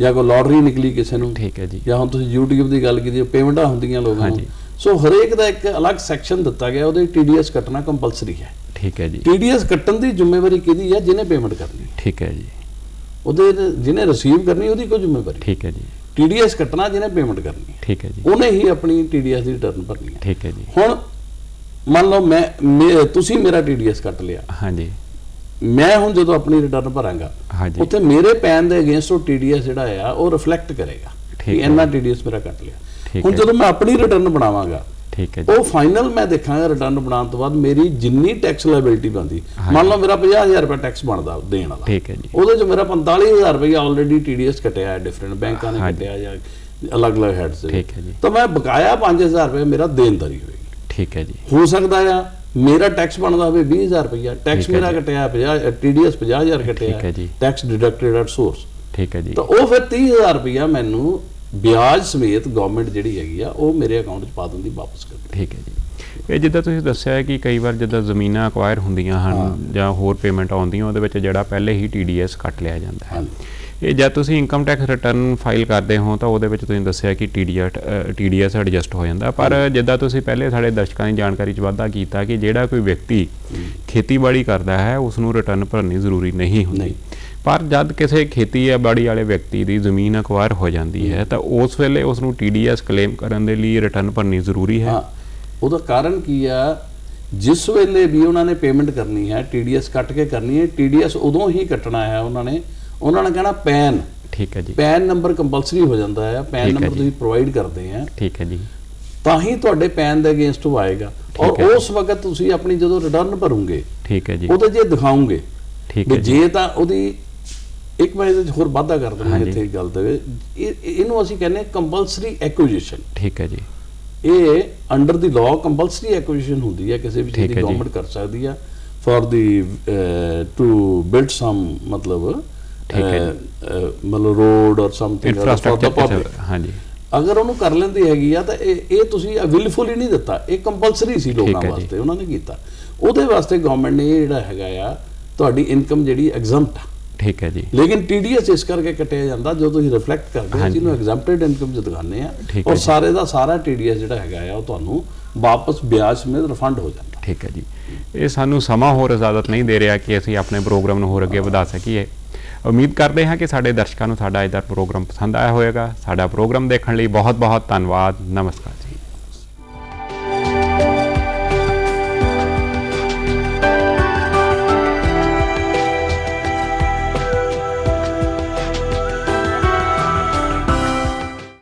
ਜਾਂ ਕੋਈ ਲੋਟਰੀ ਨਿਕਲੀ ਕਿਸੇ ਨੂੰ ਠੀਕ ਹੈ ਜੀ ਜਾਂ ਹੁਣ ਤੁਸੀਂ YouTube ਦੀ ਗੱਲ ਕੀਤੀ ਪੇਮੈਂਟਾਂ ਹੁੰਦੀਆਂ ਲੋਕਾਂ ਨੂੰ ਹਾਂਜੀ। ਸੋ ਹਰੇਕ ਦਾ ਇੱਕ ਅਲੱਗ ਸੈਕਸ਼ਨ ਦਿੱਤਾ ਗਿਆ ਉਹਦੇ TDS ਕੱਟਣਾ ਕੰਪਲਸਰੀ ਹੈ। ਠੀਕ ਹੈ ਜੀ। TDS ਕੱਟਣ ਦੀ ਜ਼ਿੰਮੇਵਾਰੀ ਕਿਹਦੀ ਹੈ? ਜਿਹਨੇ ਪੇਮੈਂਟ ਕਰਨੀ ਠੀਕ ਹੈ ਜੀ। ਉਹਦੇ ਜਿਹਨੇ ਰਿਸੀਵ ਕਰਨੀ ਉਹਦੀ ਕੋਈ ਜ਼ਿੰਮੇਵਾਰੀ ਠੀਕ ਹੈ ਜੀ। TDS ਕੱਟਣਾ ਜਿਹਨੇ ਪੇਮੈਂਟ ਕਰਨੀ ਹੈ। ਠੀਕ ਹੈ ਜੀ। ਉਹਨੇ ਹੀ ਆਪਣੀ TDS ਦੀ ਰਿਟਰਨ ਭਰਨੀ ਹੈ। ਠੀਕ ਹੈ ਜੀ। ਹੁਣ ਮੰਨ ਲਓ ਮੈਂ ਤੁਸੀਂ ਮੇਰਾ TDS ਕੱਟ ਲਿਆ। ਹਾਂਜੀ। ਮੈਂ ਹੁਣ ਜਦੋਂ ਆਪਣੀ ਰਿਟਰਨ ਭਰਾਂਗਾ ਉੱਥੇ ਮੇਰੇ ਪੈਨ ਦੇ ਅਗੇਂਸਟ ਉਹ TDS ਜਿਹੜਾ ਆ ਉਹ ਰਿਫਲੈਕਟ ਕਰੇਗਾ ਕਿ। ਇੰਨਾ TDS ਮੇਰਾ ਕੱਟ ਲਿਆ। ਹੁਣ ਹੈ ਜਦੋਂ ਮੈਂ ਆਪਣੀ ਰਿਟਰਨ ਬਣਾਵਾਂਗਾ ਠੀਕ ਹੈ ਜੀ। ਉਹ ਫਾਈਨਲ ਮੈਂ ਦੇਖਾਂਗਾ ਰਿਟਰਨ ਬਣਾਉਣ ਤੋਂ ਬਾਅਦ ਮੇਰੀ ਜਿੰਨੀ ਟੈਕਸ ਲਾਇਬਿਲਟੀ ਬਣਦੀ। ਮੰਨ ਲਓ ਮੇਰਾ 50000 ਰੁਪਏ ਟੈਕਸ ਬਣਦਾ ਦੇਣ ਵਾਲਾ। ਠੀਕ ਹੈ ਜੀ। ਉਹਦੇ ਚ ਮੇਰਾ 45000 ਰੁਪਏ ਆਲਰੇਡੀ TDS ਕੱਟਿਆ ਹੈ ਡਿਫਰੈਂਟ ਬੈਂਕਾਂ ਨੇ। ਕੱਟਿਆ ਜਾਂ ਅਲੱਗ-ਅਲੱਗ ਹੈਡਸ ਦੇ। ਠੀਕ ਹੈ ਜੀ। ਤਾਂ ਮੈਂ ਬਕਾਇਆ 5000 ਰੁਪਏ ਮੇਰਾ ਦੇਣਦਾਰੀ ਹੋਏਗੀ। ਠੀਕ ਹੈ ਜੀ। ਹੋ ਸਕਦਾ ਆ ਮੇਰਾ ਟੈਕਸ ਬਣਦਾ ਹੋਵੇ 20000 ਰੁਪਇਆ ਟੈਕਸ ਮੇਰਾ। ਕਟਿਆ 50 TDS 50000 ਕਟਿਆ ਠੀਕ ਹੈ ਜੀ। ਟੈਕਸ ਡਿਡਕਟਡ ਐਟ ਸੋਰਸ ਠੀਕ ਹੈ ਜੀ। ਤਾਂ ਉਹ ਫਿਰ 30000 ਰੁਪਇਆ ਮੈਨੂੰ ਵਿਆਜ ਸਮੇਤ ਗਵਰਨਮੈਂਟ ਜਿਹੜੀ ਹੈਗੀ ਆ ਉਹ ਮੇਰੇ ਅਕਾਊਂਟ 'ਚ ਪਾ ਦਿੰਦੀ ਵਾਪਸ ਕਰ ਠੀਕ ਹੈ ਜੀ। ਇਹ ਜਿੱਦਾਂ ਤੁਸੀਂ ਦੱਸਿਆ ਹੈ ਕਿ ਕਈ ਵਾਰ ਜਿੱਦਾਂ ਜ਼ਮੀਨਾਂ ਅਕਵਾਇਰ ਹੁੰਦੀਆਂ ਹਨ ਜਾਂ ਹੋਰ ਪੇਮੈਂਟ ਆਉਂਦੀਆਂ ਉਹਦੇ ਵਿੱਚ ਜਿਹੜਾ ਪਹਿਲੇ ਹੀ TDS ਕੱਟ ਲਿਆ ਜਾਂਦਾ ਹੈ। ਇਹ ਜਦ ਤੁਸੀਂ ਇਨਕਮ ਟੈਕਸ ਰਿਟਰਨ ਫਾਈਲ ਕਰਦੇ ਹੋ ਤਾਂ ਉਹਦੇ ਵਿੱਚ ਤੁਸੀਂ ਦੱਸਿਆ ਕਿ ਅ, TDS ਐਡਜਸਟ ਹੋ ਜਾਂਦਾ। ਪਰ ਜਿੱਦਾਂ ਤੁਸੀਂ ਪਹਿਲੇ ਸਾਡੇ ਦਰਸ਼ਕਾਂ ਦੀ ਜਾਣਕਾਰੀ 'ਚ ਵਾਧਾ ਕੀਤਾ ਕਿ ਜਿਹੜਾ ਕੋਈ ਵਿਅਕਤੀ ਖੇਤੀਬਾੜੀ ਕਰਦਾ ਹੈ ਉਸ ਨੂੰ ਰਿਟਰਨ ਭਰਨੀ ਜ਼ਰੂਰੀ ਨਹੀਂ ਹੁੰਦੀ। ਪਰ ਜਦ ਕਿਸੇ ਖੇਤੀਬਾੜੀ ਵਾਲੇ ਵਿਅਕਤੀ ਦੀ ਜ਼ਮੀਨ ਅਕਵਾਇਰ ਹੋ ਜਾਂਦੀ ਹੈ ਤਾਂ ਉਸ ਵੇਲੇ ਉਸ ਨੂੰ TDS ਕਲੇਮ ਕਰਨ ਦੇ ਲਈ ਰਿਟਰਨ ਭਰਨੀ ਜ਼ਰੂਰੀ ਹੈ। ਉਹਦਾ ਕਾਰਨ ਕੀ ਆ? ਜਿਸ ਵੇਲੇ ਵੀ ਉਹਨਾਂ ਨੇ ਪੇਮੈਂਟ ਕਰਨੀ ਹੈ TDS ਕੱਟ ਕੇ ਕਰਨੀ ਹੈ TDS ਉਦੋਂ ਹੀ ਕੱਟਣਾ ਹੈ ਉਹਨਾਂ ਨੇ। ਉਹਨਾਂ ਨੇ ਕਹਿਣਾ ਪੈਨ ਠੀਕ ਹੈ ਜੀ। ਪੈਨ ਨੰਬਰ ਕੰਪਲਸਰੀ ਹੋ ਜਾਂਦਾ ਹੈ ਪੈਨ ਨੰਬਰ। ਤੁਸੀਂ ਪ੍ਰੋਵਾਈਡ ਕਰਦੇ ਆ ਠੀਕ ਹੈ ਜੀ। ਤਾਂ ਹੀ ਤੁਹਾਡੇ ਪੈਨ ਦੇ ਅਗੇਂਸਟ ਉਹ ਆਏਗਾ। ਔਰ। ਉਸ ਵਕਤ ਤੁਸੀਂ ਆਪਣੀ ਜਦੋਂ ਰਿਟਰਨ ਭਰੋਗੇ ਠੀਕ ਹੈ ਜੀ। ਉਹਦੇ ਜੇ ਦਿਖਾਓਗੇ ਠੀਕ ਹੈ ਜੇ ਤਾਂ ਉਹਦੀ ਇੱਕ ਮੈਂ ਇਹਦੇ ਹੋਰ ਵਾਧਾ ਕਰ ਦਿੰਦਾ। ਇੱਥੇ ਗੱਲ ਦੇ ਇਹਨੂੰ ਅਸੀਂ ਕਹਿੰਦੇ ਕੰਪਲਸਰੀ ਐਕੁਜੀਸ਼ਨ ਠੀਕ ਹੈ ਜੀ। ਇਹ under the law compulsory acquisition ਹੁੰਦੀ ਹੈ। ਕਿਸੇ ਵੀ ਚੀਜ਼ ਦੀ। ਗਵਰਨਮੈਂਟ ਕਰ ਸਕਦੀ ਆ for the to build some ਮਤਲਬ ਠੀਕ ਹੈ ਮਤਲਬ ਰੋਡ ਔਰ ਸਮਥਿੰਗ ਇਨਫਰਾਸਟ੍ਰਕਚਰ ਹਾਂਜੀ। ਅਗਰ ਉਹਨੂੰ ਕਰ ਲੈਂਦੀ ਹੈਗੀ ਆ ਤਾਂ ਇਹ ਇਹ ਤੁਸੀਂ ਵਿਲਫੁਲੀ ਨਹੀਂ ਦਿੱਤਾ। ਇਹ ਕੰਪਲਸਰੀ ਸੀ ਲੋਕਾਂ। ਵਾਸਤੇ। ਉਹਨਾਂ ਨੇ ਕੀਤਾ। ਉਹਦੇ ਵਾਸਤੇ ਗਵਰਨਮੈਂਟ ਨੇ ਇਹ ਜਿਹੜਾ ਹੈਗਾ ਆ ਤੁਹਾਡੀ ਇਨਕਮ ਜਿਹੜੀ ਐਗਜ਼ੈਂਪਟ ਠੀਕ ਹੈ ਜੀ। ਲੇਕਿਨ TDS ਇਸ ਕਰਕੇ ਕੱਟਿਆ ਜਾਂਦਾ ਜਦੋਂ ਤੁਸੀਂ ਰਿਫਲੈਕਟ ਕਰਦੇ ਹੋ। ਜਿਹਨੂੰ ਐਗਜ਼ੈਂਪਟਡ ਇਨਕਮ ਦਿਖਾਉਂਦੇ ਆ ਔਰ। ਸਾਰੇ ਦਾ ਸਾਰਾ TDS ਜਿਹੜਾ ਹੈਗਾ ਆ ਉਹ ਤੁਹਾਨੂੰ ਵਾਪਸ ਵਿਆਜ ਸਮੇਤ ਰਿਫੰਡ ਹੋ ਜਾਂਦਾ। ਠੀਕ ਹੈ ਜੀ। ਇਹ ਸਾਨੂੰ ਸਮਾਂ ਹੋਰ ਇਜਾਜ਼ਤ ਨਹੀਂ ਦੇ ਰਿਹਾ ਕਿ ਅਸੀਂ ਆਪਣੇ ਪ੍ਰੋਗਰਾਮ ਨੂੰ ਹੋਰ ਅੱਗੇ ਵਧਾ ਸਕੀਏ। ਉਮੀਦ ਕਰਦੇ ਹਾਂ ਕਿ ਸਾਡੇ ਦਰਸ਼ਕਾਂ ਨੂੰ ਸਾਡਾ ਅੱਜ ਦਾ ਪ੍ਰੋਗਰਾਮ ਪਸੰਦ ਆਇਆ ਹੋਵੇਗਾ। ਸਾਡਾ ਪ੍ਰੋਗਰਾਮ ਦੇਖਣ ਲਈ ਬਹੁਤ ਬਹੁਤ ਧੰਨਵਾਦ। ਨਮਸਕਾਰ